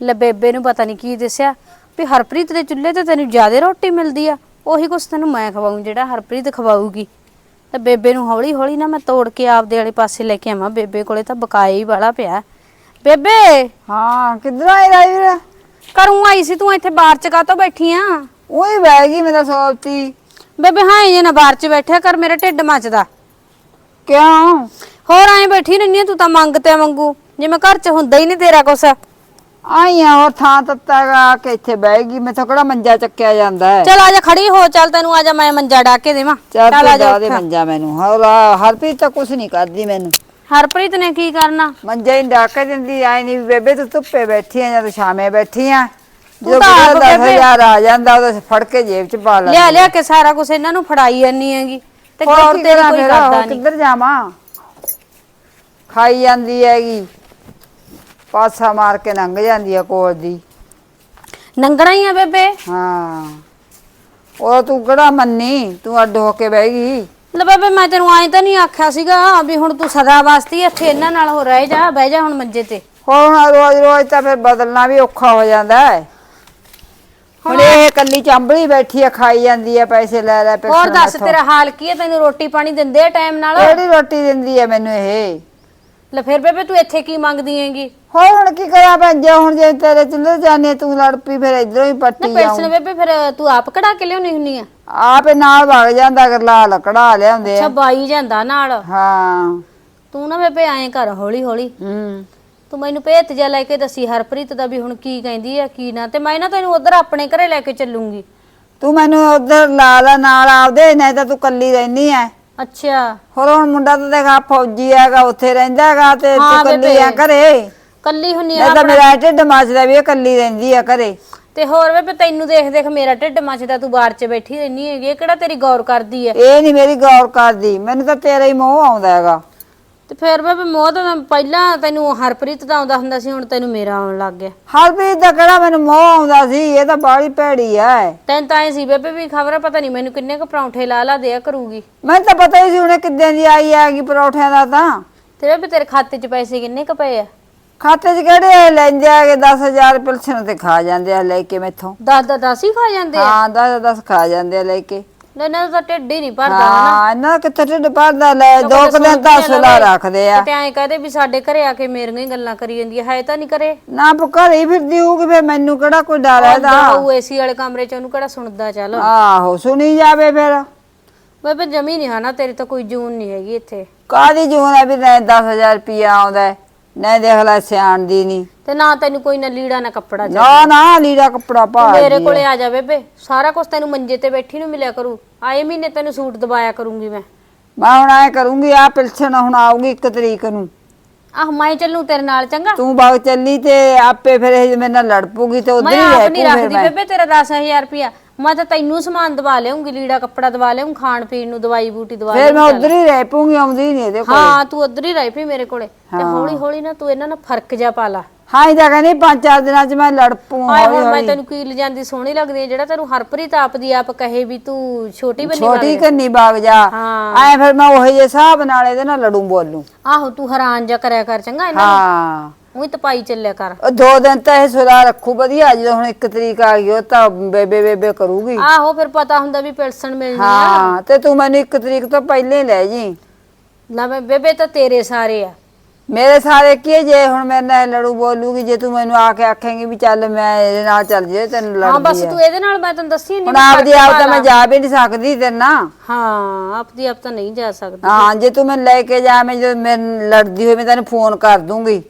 ਲੈ ਬੇਬੇ ਨੂੰ ਪਤਾ ਨਹੀਂ ਕੀ ਦੱਸਿਆ ਵੀ ਹਰਪ੍ਰੀਤ ਦੇ ਚੁੱਲ੍ਹੇ ਤੇ ਤੈਨੂੰ ਜ਼ਿਆਦਾ ਰੋਟੀ ਮਿਲਦੀ ਆ ਉਹੀ ਕੁਛ ਤੈਨੂੰ ਮੈਂ ਖਵਾਉਂ ਜਿਹੜਾ ਹਰਪ੍ਰੀਤ ਖਵਾਊਗੀ। ਤੇ ਬੇਬੇ ਨੂੰ ਹੌਲੀ ਹੌਲੀ ਨਾ ਮੈਂ ਤੋੜ ਕੇ ਆਪਦੇ ਵਾਲੇ ਪਾਸੇ ਲੈ ਕੇ ਆਵਾਂ ਬੇਬੇ ਕੋਲੇ ਤਾਂ ਬਕਾਇਆ ਹੀ ਵਾਲਾ ਪਿਆ। ਬੇਬੇ! ਹਾਂ ਕਿੱਧਰ ਆਈ ਰਾਈਵਰ ਕਰੂੰ ਆਈ ਸੀ ਤੂੰ ਇੱਥੇ ਬਾਹਰ ਚ ਕਾਤੋਂ ਬੈਠੀ ਆ? ਉਹੀ ਬਹਿ ਗਈ ਮੇਰਾ ਸੋਚਤੀ ਬੇਬੇ ਹਾਂ ਇਹ ਨਾ ਬਾਹਰ ਚ ਬੈਠਿਆ ਕਰ ਮੇਰਾ ਢਿੱਡ ਮੱਚਦਾ। ਕਿਉਂ? ਹੋਰ ਐਂ ਬੈਠੀ ਰਹਿੰਦੀ ਆ ਤੂੰ ਤਾਂ ਮੰਗ ਤੇ ਮੰਗੂ। ਜਿਵੇਂ ਘਰ ਚ ਹੁੰਦਾ ਹੀ ਨਹੀਂ ਤੇਰਾ ਕੁਛ। ਆਈ ਆ ਥਾਂ ਤੱਤਾਗਾ ਕਿ ਇੱਥੇ ਬਹਿ ਗਈ ਮੈਥੋਂ ਕਿਹੜਾ ਮੰਜਾ ਚੱਕਿਆ ਜਾਂਦਾ ਹੈ। ਚੱਲ ਆ ਜਾ ਖੜੀ ਹੋ ਚੱਲ ਤੈਨੂੰ ਆ ਜਾ ਮੈਂ ਮੰਜਾ ਡਾ ਕੇ ਦੇਵਾਂ। ਚੱਲ ਆ ਤੂੰ ਜਾ ਜਾ ਦੇ। ਮੰਜਾ ਮੈਨੂੰ। ਹੋਰ ਆ, ਹਰਪ੍ਰੀਤ ਤਾਂ ਕੁਛ ਨਹੀਂ ਕਰਦੀ ਮੈਨੂੰ। ਹਰਪ੍ਰੀਤ ਨੇ ਕੀ ਕਰਨਾ? ਮੰਜਾ ਹੀ ਡਾ ਕੇ ਦਿੰਦੀ ਆਈ ਨਹੀਂ ਬੇਬੇ ਤੂੰ ਧੁੱਪੇ ਬੈਠੀ ਆ ਜਾਂ ਤੂੰ ਛਾਵੇਂ ਬੈਠੀ ਆ। ਜਦੋਂ ਤਾਂ ਆਪ ਦਸ ਬੇਬੇ- ਹਜ਼ਾਰ ਆ ਜਾਂਦਾ ਉਹਦੇ ਫੜ ਕੇ ਜੇਬ ਚ ਪਾ ਲੈ ਲਿਆ ਲਿਆ ਕੇ ਸਾਰਾ ਕੁਝ ਇਹਨਾਂ ਨੂੰ ਫੜਾਈ ਜਾਨੀ ਹੈਗੀ। ਤੇ ਹੋਰ ਤੇਰੀ ਕੋਈ ਕਰਦਾ ਨਹੀਂ ਕਿੱਧਰ ਜਾਵਾਂ? ਖਾਈ ਜਾਂਦੀ ਹੈਗੀ। ਪਾਸਾ ਮਾਰ ਕੇ ਲੰਘ ਜਾਂਦੀ ਆ ਕੋਲ ਦੀ। ਨੰਗਣਾ ਹੀ ਆ ਬੇਬੇ। ਹਾਂ। ਉਹ ਤੂੰ ਕਿਹੜਾ ਮੰਨੀ? ਤੂੰ ਅੱਡ ਹੋ ਕੇ ਬਹਿ ਗਈ। ਲੈ ਬੇਬੇ ਮੈਂ ਤੈਨੂੰ ਐਂ ਤਾਂ ਨਹੀਂ ਆਖਿਆ ਸੀਗਾ ਵੀ ਹੁਣ ਤੂੰ ਸਦਾ ਵਾਸਤੇ ਹੀ ਇੱਥੇ ਇਹਨਾਂ ਨਾਲ ਹੋ ਰਹਿ ਜਾ ਬਹਿ ਜਾ ਹੁਣ ਮੰਜੇ ਤੇ। ਹੁਣ ਰੋਜ਼ ਰੋਜ਼ ਤਾਂ ਫਿਰ ਬਦਲਣਾ ਵੀ ਔਖਾ ਹੋ ਜਾਂਦਾ ਹੈ। ਹੁਣ ਇਹ ਕੱਲੀ ਚੰਬਲੀ ਬੈਠੀ ਆ ਖਾਈ ਜਾਂਦੀ ਆ ਪੈਸੇ ਲੈ ਲੈ ਪੈਸੇ ਹੋਰ ਦੱਸ ਤੇਰਾ ਹਾਲ ਕੀ ਹੈ? ਤੈਨੂੰ ਰੋਟੀ ਪਾਣੀ ਦਿੰਦੇ ਆ ਟਾਈਮ ਨਾਲ? ਕਿਹੜੀ ਰੋਟੀ ਦਿੰਦੀ ਆ ਮੈਨੂੰ ਇਹ? ਲੈ ਫਿਰ ਬੇਬੇ ਤੂੰ ਇੱਥੇ ਕੀ ਮੰਗਦੀ ਹੈਗੀ? ਹੋਰ ਹੁਣ ਕੀ ਕਰਾਂ ਭੈਣ ਜੇ? ਹੁਣ ਜੇ ਤੇਰੇ ਚੁੱਲ੍ਹੇ ਜਾਣੇ ਤੂੰ ਲੜ ਪਈ ਫਿਰ ਇਧਰੋਂ ਹੀ ਪੱਟੀ ਪੈਸੇ ਜਾਉਂ ਬੇਬੇ ਫਿਰ ਤੂੰ ਆਪ ਕਢਾ ਕੇ ਲਿਆਉਣੀ ਹੁੰਨੀ ਆ? ਆਪੇ ਨਾਲ ਵਗ ਜਾਂਦਾ ਗਰਲਾ ਲਕੜਾ ਲਿਆਉਂਦੇ ਅੱਛਾ ਆ ਬਾਈ ਜਾਂਦਾ ਨਾਲ। ਹਾਂ। ਤੂੰ ਨਾ ਬੇਬੇ ਐਂ ਕਰ ਹੌਲੀ ਹੌਲੀ ਹੂੰ। ਤੂੰ ਮੈਨੂੰ ਭੇਤ ਜਾ ਲੈ ਕੇ ਦੱਸੀ ਹਰਪ੍ਰੀਤ ਦਾ ਵੀ ਹੁਣ ਕੀ ਕਹਿੰਦੀ ਆ ਕੀ ਨਾ। ਤੇ ਮੈਂ ਨਾ ਤੈਨੂੰ ਉਧਰ ਆਪਣੇ ਘਰੇ ਲੈ ਕੇ ਚੱਲੂੰਗੀ। ਤੂੰ ਮੈਨੂੰ ਉਧਰ ਲਾ ਲਾ ਨਾਲ ਆਪਦੇ ਨਹੀਂ ਤਾਂ ਤੂੰ ਕੱਲੀ ਰਹਿਨੀ ਐ। ਅੱਛਾ। ਹੋਰ ਹੁਣ ਮੁੰਡਾ ਤਾਂ ਦੇਖਾ ਫੌਜੀ ਹੈਗਾ ਉੱਥੇ ਰਹਿੰਦਾ ਹੈਗਾ ਤੇ ਹਾਂ ਤੂੰ ਕੱਲੀ ਬੇਬੇ। ਆ ਘਰੇ। ਕੱਲੀ ਹੁੰਨੀ ਆ ਤਾਂ ਮੇਰਾ ਢਿੱਡ ਮੱਚਦਾ ਵੀ ਇਹ ਕੱਲੀ ਰਹਿੰਦੀ ਆ ਘਰੇ। ਤੇ ਹੋਰ ਵੇ ਤੈਨੂੰ ਦੇਖ ਦੇਖ ਮੇਰਾ ਢਿੱਡ ਮੱਚਦਾ ਤੂੰ ਬਾਹਰ 'ਚ ਬੈਠੀ ਰਹਿਨੀ ਹੈਗੀ ਇਹ ਕਿਹੜਾ ਤੇਰੀ ਗੌਰ ਕਰਦੀ ਐ ਇਹ ਨਹੀਂ ਮੇਰੀ ਗੌਰ ਕਰਦੀ ਮੈਨੂੰ ਤਾਂ ਤੇਰਾ ਹੀ ਮੋਹ ਆਉਂਦਾ ਹੈਗਾ। ਤੇ ਫਿਰ ਵੇ ਮੋਹ ਤਾਂ ਮੈਂ ਪਹਿਲਾਂ ਤੈਨੂੰ ਹਰਪ੍ਰੀਤ ਦਾ ਆਉਂਦਾ ਹੁੰਦਾ ਸੀ ਹੁਣ ਤੈਨੂੰ ਮੇਰਾ ਆਉਣ ਲੱਗ ਗਿਆ। ਹਰਪ੍ਰੀਤ ਦਾ ਕਿਹੜਾ ਮੈਨੂੰ ਮੋਹ ਆਉਂਦਾ ਸੀ ਇਹ ਤਾਂ ਬਾਹਲੀ ਭੈੜੀ ਐ ਤੈਨੂੰ ਤਾਂ ਐ ਸੀ ਬੇਬੇ ਵੀ ਖਬਰ ਪਤਾ ਨਹੀਂ ਮੈਨੂੰ ਕਿੰਨੇ ਕੁ ਪਰੌਂਠੇ ਲਾ ਲਾ ਦਿਆ ਕਰੂਗੀ। ਮੈਨੂੰ ਤਾਂ ਪਤਾ ਹੀ ਸੀ ਉਹਨੇ ਕਿੱਦਾਂ ਦੀ ਆਈ ਹੈਗੀ ਪਰੌਠਿਆਂ ਦਾ ਤਾਂ। ਤੇ ਬੇਬੇ ਤੇਰੇ ਖਾਤੇ 'ਚ ਪੈਸੇ ਕਿੰਨੇ ਕੁ ਪਏ ਆ? ਖਾਤੇ 'ਚ ਕਿਹੜੇ ਲੈਂਦੇ ਆਗੇ 10000 ਪਿਲਸਣ ਤੇ ਖਾ ਜਾਂਦੇ ਆ ਲੈ ਕੇ ਮੈਥੋਂ। ਦਸ ਦਸ ਦਸ ਹੀ ਖਾ ਜਾਂਦੇ ਆ? ਹਾਂ 10 10 ਖਾ ਜਾਂਦੇ ਆ ਲੈ ਕੇ। ਲੈ ਇਹਨਾਂ ਦਾ ਤਾਂ ਢਿੱਡ ਹੀ ਨਹੀਂ ਭਰਦਾ ਹਾਂ ਇਹਨਾਂ ਕਿੱਥੇ ਢਿੱਡ ਭਰਦਾ? ਲੈ ਦੋ ਕੁ ਦਿਨ ਤਾਂ ਸੁਲਾ ਰੱਖਦੇ ਆ। ਤੇ ਐਂ ਕਹਦੇ ਵੀ ਸਾਡੇ ਘਰੇ ਆ ਕੇ ਮੇਰੀਆਂ ਹੀ ਗੱਲਾਂ ਕਰੀ ਜਾਂਦੀ ਹੈ ਤਾਂ ਨਹੀਂ ਕਰੇ। ਨਾ ਘਰੇ ਹੀ ਫਿਰਦੀ ਹੋਊਗੀ ਫਿਰ ਮੈਨੂੰ ਕਿਹੜਾ ਕੋਈ ਡਰ ਹੈ ਦਾ ਉਹ ਏਸੀ ਵਾਲੇ ਕਮਰੇ 'ਚ ਉਹਨੂੰ ਕਿਹੜਾ ਸੁਣਦਾ ਚੱਲ। ਆਹੋ ਸੁਣੀ ਜਾਵੇ ਫਿਰ। ਬੇਬੇ ਜਮੀ ਨਹੀਂ ਹਨਾ ਤੇਰੀ ਤਾਂ ਕੋਈ ਜੂਨ ਨਹੀਂ ਹੈਗੀ ਇੱਥੇ। ਕਾਦੀ ਜੂਨ ਹੈ ਵੀ ਨਹੀਂ 10000 ਰੁਪਿਆ ਆਉਂਦਾ ਹੈ। ਨਹੀਂ ਦੇਖ ਲੈ ਸਿਆਣ ਦੀ ਨਹੀਂ ਤੇ ਨਾ ਤੈਨੂੰ ਕੋਈ ਨਾ ਲੀੜਾ ਨਾ ਕੱਪੜਾ ਜਾ ਨਾ ਨਾ ਲੀੜਾ ਕੱਪੜਾ ਪਾ ਮੇਰੇ ਕੋਲੇ ਆ। ਜਾ ਬੇਬੇ। ਸਾਰਾ ਕੁਝ ਤੈਨੂੰ ਮੰਜੇ ਤੇ ਬੈਠੀ ਨੂੰ ਮਿਲਿਆ ਕਰੂ। ਆਏ ਮਹੀਨੇ ਤੈਨੂੰ ਸੂਟ ਦਵਾਇਆ ਕਰੂੰਗੀ ਮੈਂ। ਮੈਂ ਹੁਣ ਐ ਕਰੂੰਗੀ ਆ ਪਿਲਸਣ ਹੁਣ ਆਊਗੀ ਇੱਕ ਤਰੀਕ ਨੂੰ। ਆਹ ਮੈਂ ਚੱਲੂ ਤੇਰੇ ਨਾਲ ਚੰਗਾ? ਤੂੰ ਬਾਗ ਚੱਲੀ ਤੇ ਆਪੇ ਫਿਰ ਇਹ ਮੇਰੇ ਨਾਲ ਲੜ ਪੂਗੀ ਤੇ ਉਧਰ ਮੈਂ ਹੀ ਆਪ ਰਹਿ ਨਹੀਂ ਪੂ ਫਿਰ ਰੱਖਦੀ ਮੈਂ। ਬੇਬੇ ਤੇਰਾ 10000 ਰੁਪਿਆ ਮੈਂ ਤਾਂ ਤੈਨੂੰ ਸਮਾਨ ਦਵਾ ਲਿਆਉਂਗੀ ਲੀੜਾ ਕੱਪੜਾ ਦਵਾ ਲਿਆਉਂ ਖਾਣ ਪੀਣ ਨੂੰ ਦਵਾਈ ਬੂਟੀ ਦਵਾ ਫਿਰ ਮੈਂ ਲਿਆਊਂ। ਉਧਰ ਹੀ ਰਹਿ ਪੂਗੀ ਆਉਂਦੀ ਨਹੀਂ ਇਹਦੇ ਕੋਲ। ਹਾਂ ਤੂੰ ਉਧਰ ਹੀ ਰਹਿ ਪਈ ਮੇਰੇ ਕੋਲੇ। ਤੇ ਹੌਲੀ ਹੌਲੀ ਨਾ ਤੂੰ ਇਹਨਾਂ ਨਾਲ ਫ਼ਰਕ ਜਾ ਪਾ ਲਾ। ਹਾਂ ਇਹਦਾ ਕਹਿੰਦੀ ਪੰਜ ਚਾਰ ਦਿਨਾਂ ਚ ਮੈਂ ਲੜ ਪੂ ਆਏ ਹੁਣ ਮੈਂ ਤੈਨੂੰ ਕੀ ਲਿਜਾਂਦੀ ਸੋਹਣੀ ਲੱਗਦੀ ਹੈ ਜਿਹੜਾ ਤੈਨੂੰ ਹਰਪ੍ਰੀਤ ਆਪ ਦੀ ਆਪ ਕਹੇ ਵੀ ਤੂੰ ਛੋਟੀ ਬਣੀ ਛੋਟੀ ਕੰਨੀ ਬਾਗ ਜਾ। ਹਾਂ। ਐ ਫਿਰ ਮੈਂ ਉਹੇ ਜੇ ਹਿਸਾਬ ਨਾਲ ਇਹਦੇ ਨਾਲ ਲੜੂ ਬੋਲੂ। ਆਹੋ ਤੂੰ ਹੈਰਾਨ ਜਾ ਕਰਿਆ ਕਰ ਚੰਗਾ ਇਹਨਾਂ ਹਾਂ। ਉਹੀ ਤਪਾਈ ਚੱਲਿਆ ਕਰ। ਉਹ ਦੋ ਦਿਨ ਤਾਂ ਇਹ ਸੁਲਾ ਰੱਖੂ ਵਧੀਆ ਜਦੋਂ ਹੁਣ ਇੱਕ ਤਰੀਕ ਆ ਗਈ ਉਹ ਤਾਂ ਬੇਬੇ ਬੇਬੇ ਕਰੂਗੀ। ਆਹੋ ਫਿਰ ਪਤਾ ਹੁੰਦਾ ਵੀ ਪਿਲਸਣ ਮਿਲਣੀ ਆ। ਹਾਂ ਤੇ ਤੂੰ ਮੈਨੂੰ ਇੱਕ ਤਰੀਕ ਤੋਂ ਪਹਿਲੇ ਹੀ ਲੈ ਜੀ। ਨਾ ਮੈਂ ਬੇਬੇ ਤਾਂ ਤੇਰੇ ਸਾਰੇ ਆ। ਮੇਰੇ ਸਾਰੇ ਕੀ ਜੇ ਹੁਣ ਮੇਰੇ ਨਾਲ ਲੜੂ ਬੋਲੂਗੀ ਜੇ ਤੂੰ ਮੈਨੂੰ ਆ ਕੇ ਆਖੇਂਗੀ ਵੀ ਚੱਲ ਮੈਂ ਇਹਦੇ ਨਾਲ ਚੱਲ ਜੇ ਤੈਨੂੰ ਹਾਂ ਬਸ ਲੜਦੀ ਆ। ਤੂੰ ਇਹਦੇ ਨਾਲ ਮੈਂ ਤੈਨੂੰ ਦੱਸੀ ਹੁਣ ਨਹੀਂ ਆਪਦੀ ਆਪ ਤਾਂ ਮੈਂ ਜਾ ਵੀ ਨਹੀਂ ਸਕਦੀ ਤੇਰੇ ਨਾਲ। ਹਾਂ ਆਪਦੀ ਆਪ ਤਾਂ ਨਹੀਂ ਜਾ ਸਕਦੀ। ਹਾਂ ਜੇ ਤੂੰ ਮੈਨੂੰ ਲੈ ਕੇ ਜਾ ਮੈਂ ਜਦੋਂ ਮੈਂ ਲੜਦੀ ਹੋਈ ਮੈਂ ਤੈਨੂੰ ਫੋਨ ਕਰ ਦੂੰਗੀ।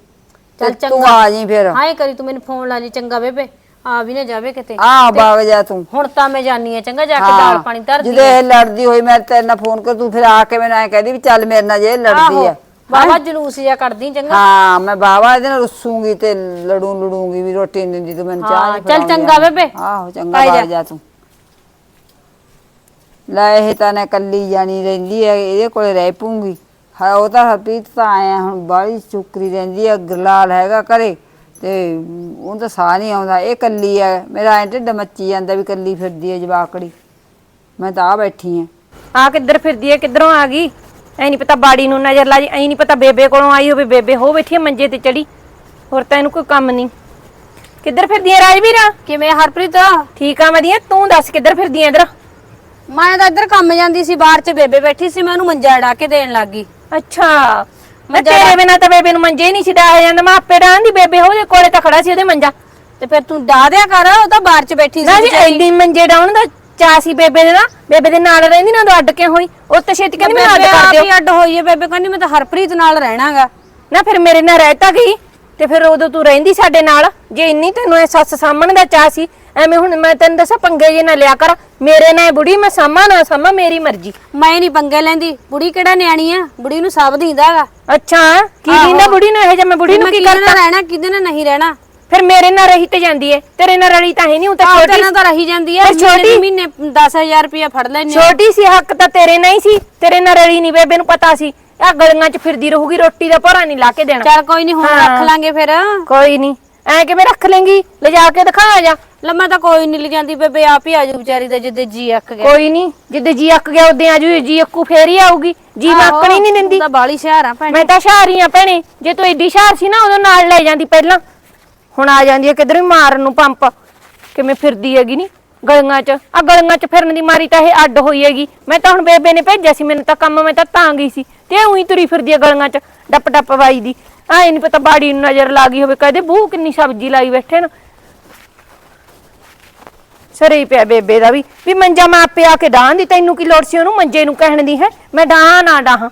ਚੱਲ ਤੇ ਤੂੰ ਆ ਜੀ ਫਿਰ। ਹਾਂ ਹੀ ਕਰੀ ਤੂੰ ਮੈਨੂੰ ਫੋਨ ਲਾ ਲਈ ਚੰਗਾ ਬੇਬੇ। ਆ ਵੀ ਨਾ ਜਾਵੇ ਕਿਤੇ। ਆ ਬਾਗ ਜਾ ਤੂੰ। ਹੁਣ ਤਾਂ ਮੈਂ ਜਾਨੀ ਆ ਚੰਗਾ ਜਾ ਕੇ ਦਾਲ ਪਾਣੀ ਧਰ ਜਦੋਂ ਇਹ ਲੜਦੀ ਹੋਈ ਮੈਂ ਤੇਰੇ ਨਾਲ ਫੋਨ ਕਰ ਤੂੰ ਫਿਰ ਆ ਕੇ ਮੈਨੂੰ ਐ ਕਹਦੀ ਵੀ ਚੱਲ ਮੇਰੇ ਨਾਲ ਜੇ ਲੜਦੀ ਹੈ? ਬਾਬਾ ਜਲੂਸ ਜਿਹਾ ਕਰਦੀ ਚੰਗਾ। ਹਾਂ ਮੈਂ ਬਾਬਾ ਇਹਦੇ ਨਾਲ ਰੁੱਸੂਗੀ ਤੇ ਲੜੂ ਲੜੂਗੀ ਵੀ ਰੋਟੀ ਨਹੀਂ ਦਿੰਦੀ ਤੂੰ ਮੈਨੂੰ ਚਾਹ ਚੱਲ ਚੰਗਾ ਬੇਬੇ। ਆਹੋ ਚੰਗਾ। ਬਾਗ ਜਾ। ਤੂੰ। ਲੈ ਇਹ ਤਾਂ ਨੇ ਕੱਲੀ ਜਾਣੀ ਰਹਿੰਦੀ ਹੈ ਇਹਦੇ ਕੋਲੇ ਰਹਿ ਪੂੰਗੀ ਹਾਂ ਉਹ ਤਾਂ ਹਰਪ੍ਰੀਤ ਤਾਂ ਆਇਆ ਹੁਣ ਬਾਹਲੀ ਚੁੱਕਰੀ ਰਹਿੰਦੀ ਹੈ ਗਰਲਾਲ ਹੈਗਾ ਘਰੇ ਤੇ ਉਹ ਤਾਂ ਸਾਹ ਨਹੀਂ ਆਉਂਦਾ ਇਹ ਕੱਲੀ ਹੈ ਮੇਰਾ ਐ ਢਿੱਡ ਮੱਚੀ ਜਾਂਦਾ ਵੀ ਕੱਲੀ ਫਿਰਦੀ ਹੈ ਜਵਾਕੜੀ। ਮੈਂ ਤਾਂ ਆ ਬੈਠੀ ਹਾਂ ਆ ਕਿੱਧਰ ਫਿਰਦੀ ਐ ਕਿੱਧਰੋਂ ਆ ਗਈ? ਐ ਨਹੀਂ ਪਤਾ ਬਾੜੀ ਨੂੰ ਨਜ਼ਰ ਲਾ ਜੀ ਐ ਨਹੀਂ ਪਤਾ ਬੇਬੇ ਕੋਲੋਂ ਆਈ ਹੋਵੇ ਬੇਬੇ ਹੋ ਬੈਠੀ ਐ ਮੰਜੇ ਤੇ ਚੜੀ। ਹੋਰ ਤਾਂ ਇਹਨੂੰ ਕੋਈ ਕੰਮ ਨਹੀਂ। ਕਿੱਧਰ ਫਿਰਦੀ ਐ ਰਾਜਵੀਰ? ਕਿਵੇਂ ਹਰਪ੍ਰੀਤ? ਠੀਕ ਆ ਵਧੀਆ ਤੂੰ ਦੱਸ ਕਿੱਧਰ ਫਿਰਦੀ ਐ ਇਧਰ? ਮੈਂ ਤਾਂ ਇੱਧਰ ਕੰਮ ਜਾਂਦੀ ਸੀ ਬਾਹਰ 'ਚ ਬੇਬੇ ਬੈਠੀ ਸੀ ਮੈਂ ਉਹਨੂੰ ਮੰਜਾ ਢਾ ਕੇ ਦੇਣ ਲੱਗੀ ਅੱਛਾ। ਮੈਂ ਮੰਜਾ ਤੇਰੇ ਬਿਨਾ ਤਾਂ ਬੇਬੇ ਨੂੰ ਮੰਜੇ ਨਹੀਂ ਛਡਾਇਆ ਜਾਂਦਾ। ਮੈਂ ਆਪੇ ਡਾਂਦੀ ਬੇਬੇ ਉਹਦੇ ਕੋਲੇ ਤਾਂ ਖੜਾ ਸੀ ਉਹਦੇ ਮੰਜਾ। ਤੇ ਫਿਰ ਤੂੰ ਡਾ ਦਿਆ ਕਰ ਉਹ ਤਾਂ ਬਾਹਰ 'ਚ ਬੈਠੀ ਨਾ ਜੀ ਵਿਚਾਰੀ। ਐਡੀ ਮੰਜੇ ਡਾਉਣ ਦਾ ਚਾਅ ਸੀ ਬੇਬੇ ਦੇ ਨਾ ਬੇਬੇ ਦੇ ਨਾਲ ਰਹਿੰਦੀ ਨਾ ਉਦੋਂ ਅੱਡ ਕੇ ਹੋਈ। ਉਹ ਤਾਂ ਛੇਤੀ ਕਹਿੰਦੀ ਮੈਨੂੰ ਅੱਡ ਬੇਬੇ ਕਰ ਆਪ ਦਿਓ ਹੀ ਅੱਡ ਹੋਈ ਹੈ ਬੇਬੇ ਕਹਿੰਦੀ ਮੈਂ ਤਾਂ ਹਰਪ੍ਰੀਤ ਨਾਲ ਰਹਿਣਾਗਾ। ਨਾ ਫਿਰ ਮੇਰੇ ਨਾਲ ਰਹਿ ਤਾਂ ਗਈ। ਤੇ ਫਿਰ ਉਦੋਂ ਤੂੰ ਰਹਿੰਦੀ ਸਾਡੇ ਨਾਲ? ਜੇ ਇੰਨੀ ਤੈਨੂੰ ਇਹ ਸੱਸ ਸਾਹਮਣ ਦਾ ਚਾਹ ਸੀ ਐਵੇਂ ਹੁਣ ਮੈਂ ਤੈਨੂੰ ਦੱਸਾਂ ਪੰਗੇ ਜੇ ਨਾ ਲਿਆ ਕਰ। ਮੇਰੇ ਨਾਲ ਇਹ ਬੁੜੀ ਮੈਂ ਸਾਮਾ ਨਾ ਸਾਮਾ ਮੇਰੀ ਮਰਜ਼ੀ। ਮੈਂ ਨਹੀਂ ਪੰਗੇ ਲੈਂਦੀ। ਬੁੜੀ ਕਿਹੜਾ ਨਿਆਣੀ ਆ? ਬੁੜੀ ਨੂੰ ਸਭ ਦਿੰਦਾਗਾ ਅੱਛਾ ਕੀ ਦਿੰਦਾ ਬੁੜੀ ਨੂੰ? ਇਹ ਜੇ ਮੈਂ ਬੁੜੀ ਨੂੰ ਕੀ ਨਾਲ ਰਹਿਣਾ ਕਿਹਦੇ ਨਾਲ ਨਹੀਂ ਰਹਿਣਾ? ਫਿਰ ਮੇਰੇ ਨਾਲ ਰਹੀ ਤੇ ਜਾਂਦੀ ਏ। ਤੇਰੇ ਨਾਲ ਰਲੀ ਤਾਂ ਹੈ ਨਹੀਂ ਉਹ ਤਾਂ ਛੋਟੀ ਨਾਲ ਤਾਂ ਰਹੀ ਜਾਂਦੀ ਫਿਰ ਛੋਟੀ- ਮਹੀਨੇ 10000 ਰੁਪਇਆ ਫੜ ਲੈਨੇ ਆ। ਛੋਟੀ ਸੀ ਹੱਕ ਤਾਂ ਤੇਰੇ ਨਹੀਂ ਸੀ। ਤੇਰੇ ਨਾਲ ਰਲੀ ਨਹੀਂ ਬੇਬੇ ਨੂੰ ਪਤਾ ਸੀ। ਆ ਗਲੀਆਂ 'ਚ ਫਿਰਦੀ ਰਹੂਗੀ ਰੋਟੀ ਦਾ ਭੋਰਾ ਨਹੀਂ ਲਾ ਕੇ ਦੇਣਾ। ਚੱਲ ਕੋਈ ਨਹੀਂ ਹੁਣ ਰੱਖ ਲਾਂਗੇ ਫਿਰ। ਕੋਈ ਨਹੀਂ ਐ ਕਿਵੇਂ ਰੱਖ ਲੇਂਗੀ? ਲਿਜਾ ਕੇ ਦਿਖਾ ਜਾ। ਲੰਮਾ ਤਾਂ ਕੋਈ ਨਹੀਂ ਲਿਜਾਂਦੀ ਬੇਬੇ ਆਪ ਹੀ ਆਜੂ ਵਿਚਾਰੀ ਦਾ ਜਿੱਦੇ ਜੀ ਅੱਕ ਗਿਆ। ਕੋਈ ਨਹੀਂ ਜਿੱਦੇ ਜੀ ਅੱਕ ਗਿਆ ਉਦੋਂ ਆਜੂ ਜੀ ਅੱਕੂ ਫੇਰ ਹੀ ਆਊਗੀ। ਜੀ ਆਹੋ, ਨਹੀਂ ਦਿੰਦੀ। ਤੂੰ ਤਾਂ ਬਾਲੀ ਸ਼ਹਿਰ ਆ ਭੈਣ। ਮੈਂ ਤਾਂ ਸ਼ਾਰੀ ਆ ਭੈਣੇ। ਜੇ ਤੂੰ ਏਡੀ ਸ਼ਾਰ ਸੀ ਨਾ ਉਦੋਂ ਨਾਲ ਲੈ ਜਾਂਦੀ ਪਹਿਲਾਂ। ਹੁਣ ਆ ਜਾਂਦੀ ਹੈ ਕਿਧਰ ਵੀ ਮਾਰਨ ਨੂੰ ਪੰਪ। ਕਿਵੇਂ ਫਿਰਦੀ ਹੈਗੀ ਨਹੀਂ ਗਲੀਆਂ 'ਚ। ਆ ਗਲੀਆਂ 'ਚ ਫਿਰਨ ਦੀ ਮਾਰੀ ਤਾਂ ਇਹ ਅੱਡ ਹੋਈ ਹੈਗੀ। ਮੈਂ ਤਾਂ ਹੁਣ ਬੇਬੇ ਨੇ ਭੇਜਿਆ ਸੀ ਮੈਨੂੰ ਤਾਂ ਕੰਮ ਮੈਂ ਤਾਂ ਤਾਂ ਗਈ ਸੀ। ਤੇ ਉਹੀ ਤੁਰੀ ਫਿਰਦੀ ਹੈ ਗਲੀਆਂ 'ਚ ਡੱਪ ਡੱਪ ਵਾਈ ਦੀ ਆਏ ਨਹੀਂ ਪਤਾ ਬਾੜੀ ਨੂੰ ਨਜ਼ਰ ਲਾ ਗਈ ਹੋਵੇ ਕਹਦੇ ਬੂ ਕਿੰਨੀ ਸਬਜ਼ੀ ਲਾਈ ਬੈਠੇ ਨਾ। ਸਰੇ ਪਿਆ ਬੇਬੇ ਦਾ ਵੀ ਵੀ ਮੰਜਾ ਮੈਂ ਆਪੇ ਆ ਕੇ ਡਾਹਾਂ ਦੀ ਤੈਨੂੰ ਕੀ ਲੋੜ ਸੀ ਉਹਨੂੰ ਮੰਜੇ ਨੂੰ ਕਹਿਣ ਦੀ ਹੈ? ਮੈਂ ਡਾਹਾਂ ਨਾ ਡਾਹਾਂ।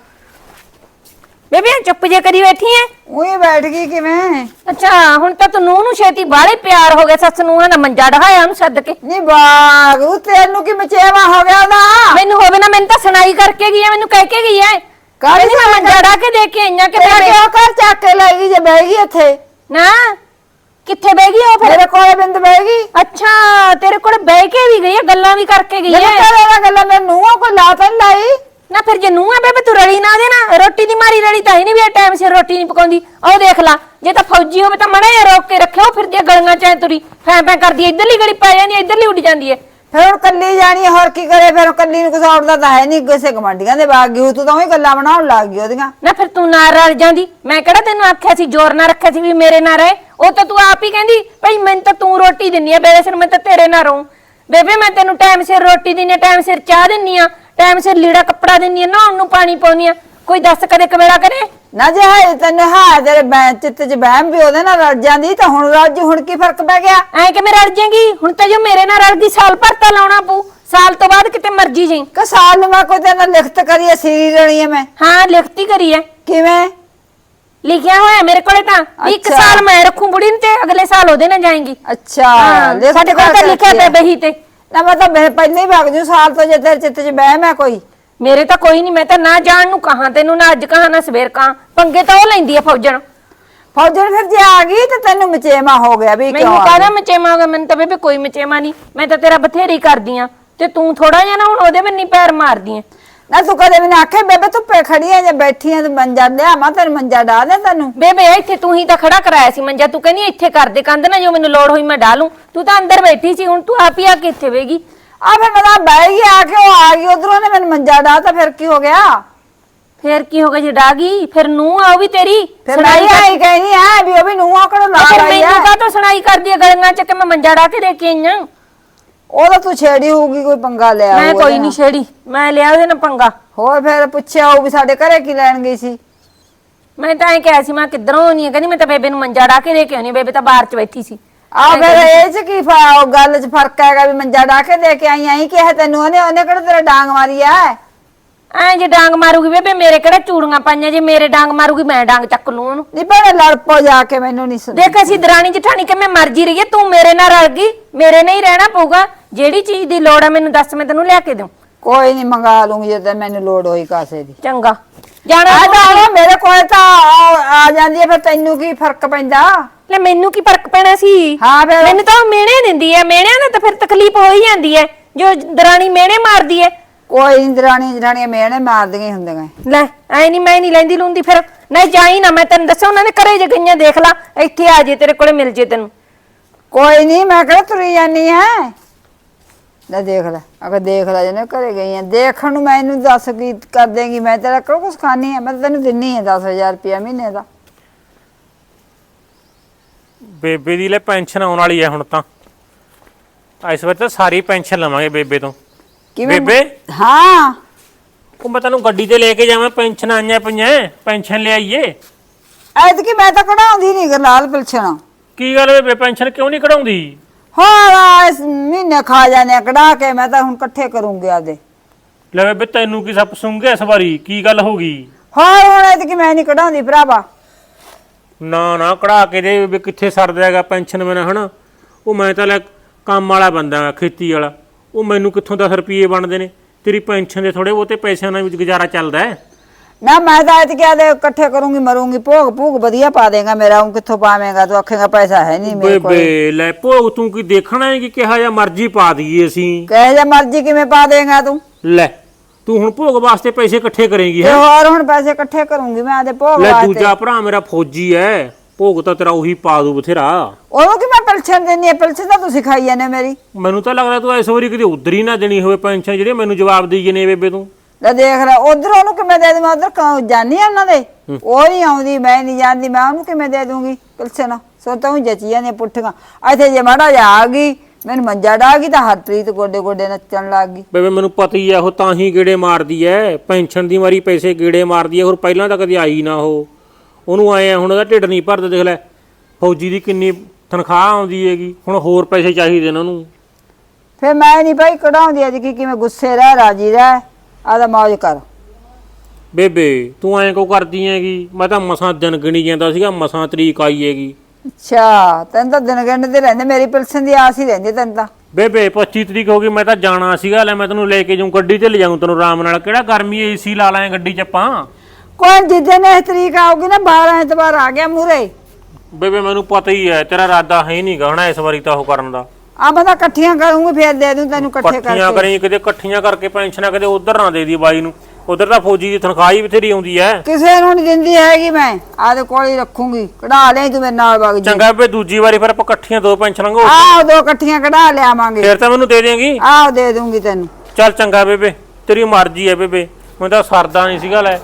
ਬੇਬੇ ਚੁੱਪ ਜੇ ਕਰੀ ਬੈਠੀ ਐ? ਉਹੀ ਬੈਠ ਗਈ ਕਿਵੇਂ? ਅੱਛਾ ਹੁਣ ਤਾਂ ਤੂੰ ਨੂੰਹ ਨੂੰ ਛੇਤੀ ਬਾਹਲੇ ਪਿਆਰ ਹੋ ਗਿਆ ਸੱਸ ਨੂੰ ਨਾ ਮੰਜਾ ਢਾਇਆ ਉਹਨੂੰ ਸੱਦ ਕੇ। ਨਹੀਂ ਬਾਗ ਉਹ ਤੈਨੂੰ ਕੀ ਮਚੇਵਾ ਹੋ ਗਿਆ ਉਹਦਾ? ਮੈਨੂੰ ਹੋਵੇ ਨਾ ਮੈਨੂੰ ਤਾਂ ਸੁਣਾਈ ਕਰਕੇ ਗਈ ਐ ਮੈਨੂੰ ਕਹਿ ਕੇ ਗਈ ਐ। ਕਾਹਦੀ ਕਹਿੰਦੀ ਮੈਂ ਮੰਜਾ ਢਾ ਕੇ ਦੇ ਕੇ ਆਈਆਂ ਕਿ ਤੇ ਬੇਬੇ ਕਿਉਂ ਕਰ ਚੱਕ ਕੇ ਲੈ ਗਈ ਜੇ ਬਹਿ ਗਈ ਇੱਥੇ। ਨਾ ਕਿੱਥੇ ਬਹਿ ਗਈ ਉਹ ਫਿਰ? ਮੇਰੇ ਕੋਲੇ ਬਿੰਦ ਬਹਿ ਗਈ। ਅੱਛਾ ਤੇਰੇ ਕੋਲ ਬਹਿ ਕੇ ਵੀ ਗਈ ਐ ਗੱਲਾਂ ਵੀ ਕਰਕੇ ਗਈ ਤੇਰੇ ਨਾਲ ਗੱਲਾਂ ਕੋਈ ਲਾ ਤਾਂ ਲਾਈ। ਨਾ ਫਿਰ ਜੇ ਨੂੰਹ ਆ ਬੇਬੇ ਤੂੰ ਰਲੀ ਨਾ ਦੇ ਨਾ ਰੋਟੀ ਦੀ ਮਾਰੀ ਰਲੀ ਤਾਂ ਹੀ ਨਹੀਂ ਵੀ ਟਾਈਮ ਸਿਰ ਰੋਟੀ ਨਹੀਂ ਪਕਾਉਂਦੀ। ਉਹ ਦੇਖ ਲਾ ਜੇ ਤਾਂ ਫੌਜੀ ਹੋਵੇ ਤਾਂ ਮੜਾ ਰੋਕ ਕੇ ਰੱਖਿਓ ਫਿਰਦੀ ਆ ਗਲੀਆਂ ਚ ਐ ਤੁਰੀ ਫੈਂ ਫੈਂ ਕਰਦੀ ਇੱਧਰਲੀ ਗਲੀ ਪੈ ਜਾਂਦੀ ਇੱਧਰਲੀ ਉੱਡ ਜਾਂਦੀ ਐ। ਫਿਰ ਹੁਣ ਕੱਲੀ ਜਾਣੀ ਹੈ, ਹੋਰ ਕੀ ਕਰੇ? ਫਿਰ ਕੱਲੀ ਨੂੰ ਕੁਛ ਔੜਦਾ ਤਾਂ ਹੈ ਨਹੀਂ ਕਿਸੇ ਕਮਾਂਡੀਆਂ ਦੇ ਬਾਗ ਗਈ ਤੂੰ ਤਾਂ ਉਹੀ ਗੱਲਾਂ ਬਣਾਉਣ ਲੱਗ ਗਈ ਉਹਦੀਆਂ। ਨਾ ਫਿਰ ਤੂੰ ਨਾਲ ਰਲ ਜਾਂਦੀ। ਮੈਂ ਕਿਹੜਾ ਤੈਨੂੰ ਆਖਿਆ ਸੀ ਜ਼ੋਰ ਨਾ ਰੱਖਿਆ ਸੀ ਵੀ ਮੇਰੇ ਨਾਲ ਰਹੇ? ਉਹ ਤਾਂ ਤੂੰ ਆਪ ਹੀ ਕਹਿੰਦੀ ਭਈ ਮੈਨੂੰ ਤਾਂ ਤੂੰ ਰੋਟੀ ਦਿੰਨੀ ਆ ਬੇਬੇ ਸਿਰ ਮੈਂ ਤਾਂ ਤੇਰੇ ਨਾਲ ਰਹੂੰ। ਬੇਬੇ ਮੈਂ ਤੈਨੂੰ ਟਾਈਮ ਸਿਰ ਰੋਟੀ ਦਿੰਨੀ ਆ ਟਾਈਮ ਸਿਰ ਚਾਹ ਦਿੰਨੀ ਆ ਟਾਈਮ ਸਿਰ ਲੀੜਾ ਕੱਪੜਾ ਦਿੰਨੀ ਆ ਨਹਾਉਣ ਨੂੰ ਪਾਣੀ ਪਾਉਣੀ ਆ। ਕੋਈ ਦੱਸ ਕਦੇ ਕਵੇਲਾ ਕਰੇ? ਨਾ ਜੇ ਹੈ ਤੈਨੂੰ ਹਾਂ ਤੇਰੇ ਬੈ ਚਿੱਤ 'ਚ ਬਹਿਮ ਵੀ ਉਹਦੇ ਨਾਲ ਰਲ ਜਾਂਦੀ ਤਾਂ ਹੁਣ ਰੱਜ ਹੁਣ ਕੀ ਫ਼ਰਕ ਪੈ ਗਿਆ? ਐਂ ਕਿਵੇਂ ਰਲ ਜਾਏਗੀ ਹੁਣ ਤਾਂ ਜੋ ਮੇਰੇ ਨਾਲ ਰਲ ਗਈ ਸਾਲ ਭਰ ਤਾਂ ਲਾਉਣਾ ਪਊ। ਸਾਲ ਤੋਂ ਬਾਅਦ ਕਿਤੇ ਮਰਜ਼ੀ ਜਾਈ। ਕਿ ਸਾਲ ਨੂੰ ਮੈਂ ਕੋਈ ਤੇਰੇ ਨਾਲ ਲਿਖਤ ਕਰੀਏ ਸੀਰੀ ਰਣੀ ਹੈ ਮੈਂ। ਹਾਂ ਲਿਖਤੀ ਕਰੀ ਐ ਕਿਵੇਂ? ਲਿਖਿਆ ਹੋਇਆ ਮੇਰੇ ਕੋਲੇ ਤਾਂ। ਇੱਕ ਅੱਛਾ। ਸਾਲ ਮੈਂ ਰੱਖੂ ਬੁੜੀ ਨੂੰ ਤੇ ਅਗਲੇ ਸਾਲ ਉਹਦੇ ਨਾਲ ਜਾਏਗੀ। ਅੱਛਾ ਲਿਖਤ ਸਾਡੇ ਕੋਲ ਤਾਂ ਕਰਕੇ ਲਿਖਿਆ ਪਿਆ। ਬਹੀ ਤੇ। ਨਾ ਮੈਂ ਤਾਂ ਬਹਿ- ਪਹਿਲਾਂ ਹੀ ਭੱਗ ਜੂ ਸਾਲ ਤੋਂ ਜੇ ਤੇਰੇ ਚਿੱਤ 'ਚ ਬਹਿਮ ਹੈ ਕੋਈ। ਮੇਰੇ ਤਾਂ ਕੋਈ ਨਹੀਂ ਮੈਂ ਤਾਂ ਨਾ ਜਾਣ ਨੂੰ ਕਹਾ ਤੈਨੂੰ ਨਾ ਅੱਜ ਕਹਾ ਨਾ ਸਵੇਰ ਕਹਾ। ਪੰਗੇ ਤਾਂ ਉਹ ਲੈਂਦੀ ਆ ਫੌਜਣ। ਫੌਜਣ ਫਿਰ ਜੇ ਆ ਗਈ ਤਾਂ ਤੈਨੂੰ ਮਚੇਮਾ ਹੋ ਗਿਆ ਵੀ ਕਿਉਂ ਮੈਨੂੰ ਆ ਕਾਹਦਾ ਗਈ? ਮਚੇਮਾ ਹੋ ਗਿਆ? ਮੈਨੂੰ ਤਾਂ ਬੇਬੇ ਕੋਈ ਮਚੇਮਾ ਨਹੀਂ ਮੈਂ ਤਾਂ ਤੇਰਾ ਬਥੇਰੀ ਕਰਦੀ ਆ। ਤੇ ਤੂੰ ਥੋੜਾ ਜਿਹਾ ਨਾ ਹੁਣ ਉਹਦੇ ਬੰਨੀ ਪੈਰ ਮਾਰਦੀ ਐ ਨਾ ਤੂੰ ਕਦੇ ਮੈਨੂੰ ਆਖੇ ਬੇਬੇ ਤੂੰ ਪੇ ਖੜੀ ਆ ਜੇ ਬੈਠੀ ਆ ਤੇ ਮੰਜਾ ਲਿਆ ਮੈਂ ਤੈਨੂੰ ਮੰਜਾ ਡਾ ਦੇ ਤੈਨੂੰ। ਬੇਬੇ ਇੱਥੇ ਤੂੰ ਹੀ ਤਾਂ ਖੜਾ ਕਰਾਇਆ ਸੀ ਮੰਜਾ। ਤੂੰ ਕਹਿੰਦੀ ਇੱਥੇ ਕਰ ਦੇ ਕੰਧ ਨਾ ਜੋ ਮੈਨੂੰ ਲੋੜ ਹੋਈ ਮੈਂ ਡਾਲੂੰ ਤੂੰ ਤਾਂ ਅੰਦਰ ਬੈਠੀ ਸੀ ਹੁਣ ਤੂੰ ਆਪ ਹੀ ਆ ਕੇ ਇੱਥੇ ਵੇਗੀ ਆ ਫਿਰ ਮੈਂ ਬਹਿ ਗਈ ਆ ਕੇ ਉਹ ਆ ਗਈ ਉਧਰੋਂ ਨੇ ਮੈਨੂੰ ਮੰਜਾ ਡਾ ਤਾਂ ਫਿਰ ਕੀ ਹੋ ਗਿਆ? ਫੇਰ ਕੀ ਹੋ ਗਿਆ ਜੇ ਡਾਗੀ ਫਿਰ ਨੂੰ ਆ ਉਹ ਵੀ ਤੇਰੀ? ਫਿਰ ਮੈਂ ਹੀ ਆਈ ਕਹਿੰਦੀ ਆ ਵੀ ਉਹ ਵੀ ਨੂੰ ਆਕੜੋ ਲਾ ਫਿਰ ਰਹੀ ਆ? ਮੈਨੂੰ ਕਾਹ ਤੋਂ ਸੁਣਾਈ ਕਰਦੀ ਆ ਗਲੀਆਂ ਚ ਕਿ ਮੈਂ ਮੰਜਾ ਡਾ ਕੇ ਦੇ ਕੇ ਆਈਆਂ ਉਹਦਾ ਤੂੰ ਛੇੜੀ ਹੋਊਗੀ ਕੋਈ ਪੰਗਾ ਲਿਆ ਮੈਂ ਹੋਊ ਕੋਈ ਨਹੀਂ। ਛੇੜੀ ਮੈਂ ਲਿਆ ਉਹਦੇ ਨਾਲ ਪੰਗਾ। ਹੋਰ ਫਿਰ ਪੁੱਛਿਆ ਉਹ ਵੀ ਸਾਡੇ ਘਰੇ ਕੀ ਲੈਣ ਗਈ ਸੀ? ਮੈਂ ਤਾਂ ਐ ਕਿਹਾ ਸੀ ਮੈਂ ਕਿੱਧਰੋਂ ਆਉਣੀ ਆ? ਕਹਿੰਦੀ ਮੈਂ ਤਾਂ ਬੇਬੇ ਨੂੰ ਮੰਜਾ ਡਾ ਕੇ ਦੇ ਕੇ ਆਉਣੀ ਆ ਬੇਬੇ ਤਾਂ ਬਾਹਰ ਚ ਬੈਠੀ ਸੀ। ਆ ਫਿਰ ਇਹ ਚ ਕੀ ਫਾ- ਉਹ ਗੱਲ ਚ ਫ਼ਰਕ ਹੈਗਾ ਵੀ ਮੰਜਾ ਡਾ ਕੇ ਦੇ ਕੇ ਆਈ ਆਈ ਕਿਹਾ ਤੈਨੂੰ ਉਹਨੇ ਉਹਨੇ ਕਿਹੜਾ ਤੇਰਾ ਡਾਂਗ ਮਾਰੀ ਆ ਐ ਜੇ ਡਾਂਗ ਮਾਰੂਗੀ ਬੇਬੇ ਮੇਰੇ ਕਿਹੜਾ ਚੂੜੀਆਂ ਪਾਈਆਂ? ਜੇ ਮੇਰੇ ਡਾਂਗ ਮਾਰੂਗੀ ਮੈਂ ਡਾਂਗ ਚੱਕ ਲੂੰ ਉਹਨੂੰ। ਨਹੀਂ ਭੈਣੇ ਲੜ ਪੋ ਜਾ ਕੇ ਮੈਨੂੰ ਨਹੀਂ ਸੁਣ ਦੇਖ ਅਸੀਂ ਦਰਾਣੀ ਜਠਾਣੀ ਕਿਵੇਂ ਮਰਜ਼ੀ ਰਹੀਏ ਤੂੰ ਮੇਰੇ ਨਾਲ ਰਲ ਗਈ ਮੇਰੇ ਨਾਲ ਹੀ ਰਹਿਣਾ ਪਊਗਾ। ਜਿਹੜੀ ਚੀਜ਼ ਦੀ ਲੋੜ ਆ ਮੈਨੂੰ ਦੱਸ ਮੈਂ ਤੈਨੂੰ ਲਿਆ ਕੇ ਦਊਂ ਕੋਈ ਨਹੀਂ ਮੰਗਾ ਲੂੰਗੀ ਜੇ ਤੇ ਮੈਨੂੰ ਲੋੜ ਹੋਈ ਕਾਸੇ ਦੀ। ਚੰਗਾ। ਜਾਣਾ ਆ ਤੂੰ- ਮੇਰੇ ਕੋਲ ਤਾਂ ਆ- ਆ ਜਾਂਦੀ ਹੈ ਫਿਰ ਤੈਨੂੰ ਕੀ ਫ਼ਰਕ ਪੈਂਦਾ? ਲੈ ਮੈਨੂੰ ਕੀ ਫ਼ਰਕ ਪੈਣਾ ਸੀ? ਹਾਂ ਫਿਰ ਮੈਨੂੰ ਤਾਂ ਉਹ ਮਿਹਣੇ ਦਿੰਦੀ ਐ ਮਿਹਣਿਆਂ ਦਾ ਤਾਂ ਫਿਰ ਤਕਲੀਫ ਹੋ ਹੀ ਜਾਂਦੀ ਐ ਜੋ ਦਰਾਣੀ ਮਿਹਣੇ ਮਾਰਦੀ ਐ। ਕੋਈ ਨੀ ਦਰਾਣੀ ਜਠਾਣੀਆਂ ਮੇਣੇ ਮਾਰਦੀਆਂ ਹੀ ਹੁੰਦੀਆਂ। ਲੈ ਐ ਨਹੀਂ ਮੈਂ ਨਹੀਂ ਲੈਂਦੀ ਲੂੰਦੀ ਫਿਰ। ਨਹੀਂ ਜਾਈ ਨਾ ਮੈਂ ਤੈਨੂੰ ਦੱਸਾਂ ਉਹਨਾਂ ਦੇ ਘਰੇ ਜੇ ਗਈਆਂ ਦੇਖ ਲਾ ਇੱਥੇ ਆ ਜੇ ਤੇਰੇ ਕੋਲੇ ਮਿਲ ਜੇ ਤੈਨੂੰ। ਕੋਈ ਨਹੀਂ ਮੈਂ ਕਿਹੜਾ ਤੁਰੀ ਜਾਨੀ ਹੈ ਲੈ ਦੇਖ ਲੈ ਅਗਰ ਦੇਖ ਲੈ ਜਨੇ ਘਰੇ ਗਈ ਆ ਦੇਖਣ ਨੂੰ ਮੈਨੂੰ ਦੱਸ ਕੀ ਕਰ ਦੇਂਗੀ ਮੈਂ ਤੇਰਾ ਕਿਹੜਾ ਕੁਛ ਖਾਣੀ ਹੈ ਮੈਂ ਤਾਂ ਤੈਨੂੰ ਦਿੰਨੀ ਹੈ 10000 ਰੁਪਇਆ ਮਹੀਨੇ ਦਾ। ਬੇਬੇ ਦੀ ਲੈ ਪੈਨਸ਼ਨ ਆਉਣ ਵਾਲੀ ਹੈ ਹੁਣ ਤਾਂ। ਇਸ ਵਾਰ ਤਾਂ ਸਾਰੀ ਪੈਨਸ਼ਨ ਲਵਾਂਗੇ ਬੇਬੇ ਤੋਂ। ਬੇਬੇ? ਹਾਂ। ਉਹ ਮੈਂ ਤੈਨੂੰ ਗੱਡੀ ਤੇ ਲੈ ਕੇ ਜਾਵਾਂ ਪੈਨਸ਼ਨ ਆਈਆਂ ਪਈਆਂ ਪੈਨਸ਼ਨ ਲੈ ਆਈਏ। ਐਤਕੀ ਮੈਂ ਤਾਂ ਕਢਾਉਂਦੀ ਨਹੀਂ ਗਰਲਾਲ ਪਿਲਛਣਾ ਕੀ ਗੱਲ ਬੇਬੇ ਪੈਨਸ਼ਨ ਕਿਉਂ ਨਹੀਂ ਕਢਾਉਂਦੀ? ਹਾਂ ਇਸ ਮਹੀਨੇ ਖਾ ਜਾਣੇ ਕਢਾ ਕੇ ਮੈਂ ਤਾਂ ਹੁਣ ਇਕੱਠੇ ਕਰੂੰਗੀ ਆਦੇ ਲੈ ਬੇਬੇ ਤੈਨੂੰ ਕੀ ਸੱਪ ਸੁੰਘਿਆ ਇਸ ਵਾਰੀ? ਕੀ ਗੱਲ ਹੋ ਗਈ? ਹਾਂ ਹੁਣ ਐਤਕੀ ਮੈਂ ਨਹੀਂ ਕਢਾਉਂਦੀ ਭਰਾਵਾ। ਨਾ ਨਾ ਕਢਾ ਕੇ ਦੇ ਵੀ ਕਿੱਥੇ ਸਰਦਾ ਹੈਗਾ ਪੈਨਸ਼ਨ ਬਿਨਾ ਹਨਾ? ਉਹ ਮੈਂ ਤਾਂ ਲੈ ਕੰਮ ਵਾਲਾ ਬੰਦਾ ਗਾ, ਖੇਤੀ ਵਾਲਾ। ਉਹ ਮੈਨੂੰ ਕਿੱਥੋਂ 10 ਰੁਪਏ ਬਣਦੇ ਨੇ? ਤੇਰੀ ਪੈਨਸ਼ਨ ਦੇ ਥੋੜੇ ਬਹੁਤੇ ਪੈਸਿਆਂ ਨਾਲ ਵੀ ਗੁਜ਼ਾਰਾ ਚੱਲਦਾ ਹੈ। ਨਾ ਮੈਂ ਤਾਂ ਐਤਕੀ ਆਦੇ ਇਕੱਠੇ ਕਰੂੰਗੀ ਮਰੂੰਗੀ ਭੋਗ ਭੂਗ ਵਧੀਆ ਪਾ ਦੇਗਾ ਮੇਰਾ ਉਹ ਕਿੱਥੋਂ ਪਾਵੇਂਗਾ? ਤੂੰ ਆਖੇਗਾ ਪੈਸਾ ਹੈ ਨਹੀਂ ਮੇਰੇ ਕੋਲ। ਬੇਬੇ ਲੈ ਭੋਗ ਤੂੰ ਕੀ ਦੇਖਣਾ ਹੈ ਕਿ ਕਿਹਾ ਜਾਂ ਮਰਜ਼ੀ ਪਾ ਦਈਏ ਅਸੀਂ? ਕਹੇ ਜਾ ਮਰਜ਼ੀ ਕਿਵੇਂ ਪਾ ਦੇਗਾ ਤੂੰ? ਲੈ ਤੂੰ ਹੁਣ ਭੋਗ ਵਾਸਤੇ ਪੈਸੇ ਇਕੱਠੇ ਕਰੇਂਗੀ ਤੇ ਹੈ? ਹੋਰ ਹੁਣ ਪੈਸੇ ਇਕੱਠੇ ਕਰੂੰਗੀ ਮੈਂ ਆਦੇ ਭੋਗ ਲੈ ਵਾਸਤੇ। ਦੂਜਾ ਭਰਾ ਮੇਰਾ ਫੌਜੀ ਹੈ ਭੋਗ ਤਾਂ ਤੇਰਾ ਉਹੀ ਪਾ ਦੂ ਬਥੇਰਾ। ਉਹਨੂੰ ਕਿ ਮੈਂ ਪੈਨਸ਼ਨ ਦੇਣੀ ਹੈ ਪੈਨਸ਼ਨ ਤਾਂ ਤੁਸੀਂ ਖਾਈ ਜਾਂਦੇ ਮੇਰੀ। ਮੈਨੂੰ ਤਾਂ ਲੱਗਦਾ ਤੂੰ ਇਸ ਵਾਰੀ ਕਿਤੇ ਉਧਰ ਹੀ ਨਾ ਦੇਣੀ ਹੋਵੇ ਪੈਨਸ਼ਨ ਜਿਹੜੀ ਮੈਨੂੰ ਜਵਾਬ ਦੇਈ ਜਨੇ ਬੇਬੇ ਤੂੰ। ਲੈ ਦੇਖ ਲੈ ਉਧਰ ਉਹਨੂੰ ਕਿਵੇਂ ਦੇ ਦੂੰਗਾ ਉਧਰ ਜਾਨੀ ਆ ਉਹਨਾਂ ਦੇ। ਉਹ ਨਹੀਂ ਆਉਂਦੀ ਮੈਂ ਨਹੀਂ ਜਾਂਦੀ ਮੈਂ ਉਹਨੂੰ ਕਿਵੇਂ ਦੇ ਦੂੰਗੀ? ਪੈਨਸ਼ਨ ਸੋ ਤਾਂ ਉਹ ਜਚੀਆਂ ਨੇ ਪੁੱਠੀਆਂ। ਇੱਥੇ ਜੇ ਮਾੜਾ ਜਾ ਆ ਗਈ ਮੈਨੂੰ ਮੰਜਾ ਡਾ ਗਈ ਤਾਂ ਹਰਪ੍ਰੀਤ ਗੋਡੇ ਗੋਡੇ ਨੱਚਣ ਲੱਗ ਗਈ। ਬੇਬੇ ਮੈਨੂੰ ਪਤਾ ਆ ਉਹ ਤਾਂ ਹੀ ਗੇੜੇ ਮਾਰਦੀ ਐ। ਪੈਨਸ਼ਨ ਦੀ ਮਾਰੀ ਪੈਸੇ ਗੇੜੇ ਮਾਰਦੀ ਐ ਹੋਰ ਪਹਿਲਾਂ ਤਾਂ ਕਦੇ ਆਈ ਨਾ ਉਹ। ਉਹਨੂੰ ਆਏ ਆ ਹੁਣ ਉਹਦਾ ਢਿੱਡ ਨਹੀਂ ਭਰਦਾ ਦੇਖ ਲੈ। ਫੌਜੀ ਦੀ ਕਿੰਨੀ ਤਨਖਾਹ ਆਉਂਦੀ ਹੈਗੀ ਹੁਣ ਹੋਰ ਪੈਸੇ ਚਾਹੀਦੇ ਨੇ ਉਹਨੂੰ। ਫਿਰ ਮੈਂ ਨਹੀਂ ਭਾਈ ਕਢਾਉਂਦੀ ਅੱਜ ਕੀ ਕਿਵੇਂ ਗੁੱਸੇ ਰਹਿ ਰਾਜੀ ਰਹਿ ਆਦਾ ਮौज ਕਰ। ਬੇਬੇ ਤੂੰ ਐਂ ਕਿਉਂ ਕਰਦੀ ਹੈਗੀ? ਮੈਂ ਤਾਂ ਮਸਾਂ ਦਿਨ ਗਿਣੀ ਜਾਂਦਾ ਸੀਗਾ ਮਸਾਂ ਤਰੀਕ ਆਈ ਹੈਗੀ। ਅੱਛਾ ਤੈਨੂੰ ਤਾਂ ਦਿਨ ਗੰਢ ਰਹਿੰਦੇ ਮੇਰੀ ਪੈਨਸ਼ਨ ਦੀ ਆਸ ਹੀ ਰਹਿੰਦੀ ਤੈਨੂੰ ਤਾਂ। ਬੇਬੇ 25 ਤਰੀਕ ਹੋ ਗਈ ਮੈਂ ਤਾਂ ਜਾਣਾ ਸੀਗਾ ਲੈ ਮੈਂ ਤੈਨੂੰ ਲੈ ਕੇ ਜਾਊਂ ਗੱਡੀ ਤੇ ਲੈ ਜਾਊਂ ਤੈਨੂੰ ਆਰਾਮ ਨਾਲ। ਕਿਹੜਾ ਗਰਮੀ ਏਸੀ ਲਾ ਲਾਂ ਗੱਡੀ 'ਚ ਆਪਾਂ? ਕੋਈ ਜਿੱਦਣ ਇਹ ਤਰੀਕ ਆਊਗੀ ਨਾ 12 ਐਤਵਾਰ ਆ ਗਿਆ ਮੂਰੇ ਬੇਬੇ ਮੈਨੂੰ ਪਤਾ ਹੀ ਹੈ ਤੇਰਾ ਇਰਾਦਾ ਹੈ ਨਹੀਂ ਗਾਣਾ ਇਸ ਵਾਰੀ ਤਾਂ ਉਹ ਕਰਨ ਦਾ। ਆ ਮੈਂ ਤਾਂ ਇਕੱਠੀਆਂ ਕਰੂੰਗੀ ਫਿਰ ਦੇ ਦੂੰ ਤੈਨੂੰ ਇਕੱਠੇ ਇਕੱਠੀਆਂ ਕਰਕੇ। ਕਰੀ ਕਿਤੇ ਇਕੱਠੀਆਂ ਕਰਕੇ ਪੈਨਸ਼ਨਾਂ ਕਦੇ ਉਧਰ ਨਾ ਦੇ ਦੀ ਬਾਈ ਨੂੰ। ਉਧਰ ਤਾਂ ਫੌਜੀ ਦੀ ਤਨਖਾਹ ਹੀ ਬਥੇਰੀ ਆਉਂਦੀ ਐ। ਕਿਸੇ ਨੂੰ ਨਹੀਂ ਦਿੰਦੀ ਹੈਗੀ ਮੈਂ। ਆਦੇ ਕੋਲ ਹੀ ਰੱਖੂੰਗੀ। ਕਢਾ ਲੈ ਤੂੰ ਮੇਰੇ ਨਾਲ ਵਗ ਜੀ। ਚੰਗਾ ਬੇ ਦੂਜੀ ਵਾਰੀ ਫਿਰ ਆਪਾਂ ਇਕੱਠੀਆਂ ਦੋ ਪੈਨਸ਼ਨਾਂ ਗੋ ਆਹ ਦੋ ਇਕੱਠੀਆਂ ਕਢਾ ਲਿਆਵਾਂਗੇ। ਫਿਰ ਤਾਂ ਮੈਨੂੰ ਦੇ ਦੇਂਗੀ। ਆਹ ਦੇ ਦੂੰਗੀ ਤੈਨੂੰ। ਚੱਲ ਚੰਗਾ ਬੇਬੇ ਤੇਰੀ ਮਰਜ਼ੀ ਐ ਬੇਬੇ। ਮੈਨੂੰ ਤਾਂ ਸਰਦਾ ਨਹੀਂ ਸੀਗਾ ਲੈ।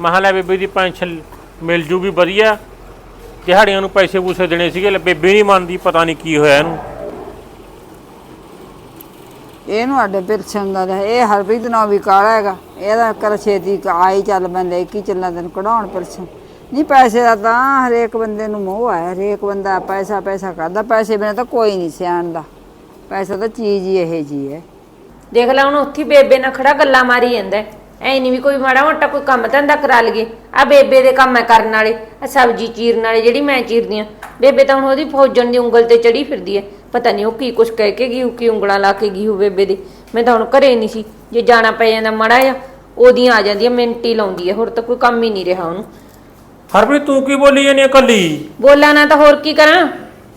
ਮਹਾਂ ਲੈ ਬੇਬੇ ਦੀ ਪੈਨਸ਼ਨ ਮਿਲ ਜੂਗੀ ਵਧੀਆ। ਦਿਹਾੜੀਆਂ ਨੂੰ ਪੈਸੇ ਪੂਸੇ ਦੇਣੇ ਸੀਗੇ। ਲੈ ਬੇਬੇ ਨਹੀਂ ਮੰਨਦੀ ਪਤਾ ਨਹੀਂ ਕੀ ਹੋਇਆ ਇਹਨੂੰ। ਇਹਨੂੰ ਅੱਡੇ ਪਿਲਛਣ ਦਾ ਇਹ ਹਰਪ੍ਰੀਤ ਨਾਲ ਵੀ ਕਾਲਾ ਹੈਗਾ। ਇਹਦਾ ਕਰ ਛੇਤੀ ਆਈ ਚੱਲ ਮੈਂ ਲੈ ਕੇ ਚੱਲਾਂ ਤੈਨੂੰ ਕਢਾਉਣ ਪਿਲਛਣ ਨਹੀਂ, ਪੈਸੇ ਦਾ ਤਾਂ ਹਰੇਕ ਬੰਦੇ ਨੂੰ ਮੋਹ ਹੈ ਹਰੇਕ ਬੰਦਾ ਪੈਸਾ ਪੈਸਾ ਕਰਦਾ, ਪੈਸੇ ਬਿਨਾਂ ਤਾਂ ਕੋਈ ਨਹੀਂ ਸਿਆਣਦਾ ਪੈਸਾ ਤਾਂ ਚੀਜ਼ ਹੀ ਇਹੋ ਜੀ ਹੈ। ਦੇਖ ਲੈ, ਹੁਣ ਉੱਥੇ ਬੇਬੇ ਨਾਲ ਖੜਾ ਗੱਲਾਂ ਮਾਰੀ ਜਾਂਦਾ। ਹੈ। ਐ ਨਹੀਂ ਵੀ ਕੋਈ ਮਾੜਾ ਮੋਟਾ ਕੋਈ ਕੰਮ ਧੰਦਾ ਕਰਾ ਲਈਏ। ਆ ਬੇਬੇ ਦੇ ਕੰਮ ਹੈ ਕਰਨ ਵਾਲੇ ਆ ਸਬਜ਼ੀ ਚੀਰਨ ਵਾਲੇ ਜਿਹੜੀ ਮੈਂ ਚੀਰਦੀ ਆ। ਬੇਬੇ ਤਾਂ ਹੁਣ ਉਹਦੀ ਫੌਜਣ ਦੀ ਉਂਗਲ ਤੇ ਚੜੀ ਫਿਰਦੀ ਐ ਪਤਾ ਨਹੀਂ ਉਹ ਕੀ ਕੁਛ ਕਹਿ ਕੇ ਗਈ ਉਹ ਕੀ ਉਂਗਲਾਂ ਲਾ ਕੇ ਗਈ ਹੋ ਬੇਬੇ ਦੇ। ਮੈਂ ਤਾਂ ਹੁਣ ਘਰੇ ਨਹੀਂ ਸੀ। ਜੇ ਜਾਣਾ ਪੈ ਜਾਂਦਾ ਮਾੜਾ ਆ ਉਹਦੀਆਂ ਆ ਜਾਂਦੀਆਂ ਮਿੰਟੀ ਲਾਉਂਦੀ ਐ ਹੋਰ ਤਾਂ ਕੋਈ ਕੰਮ ਹੀ ਨਹੀਂ ਰਿਹਾ ਉਹਨੂੰ। ਹਰਪ੍ਰੀਤ ਤੂੰ ਕੀ ਬੋਲੀ ਜਾਨੀ ਕੱਲੀ ਬੋਲਾਂ ਨਾ ਤਾਂ ਹੋਰ ਕੀ ਕਰਾਂ?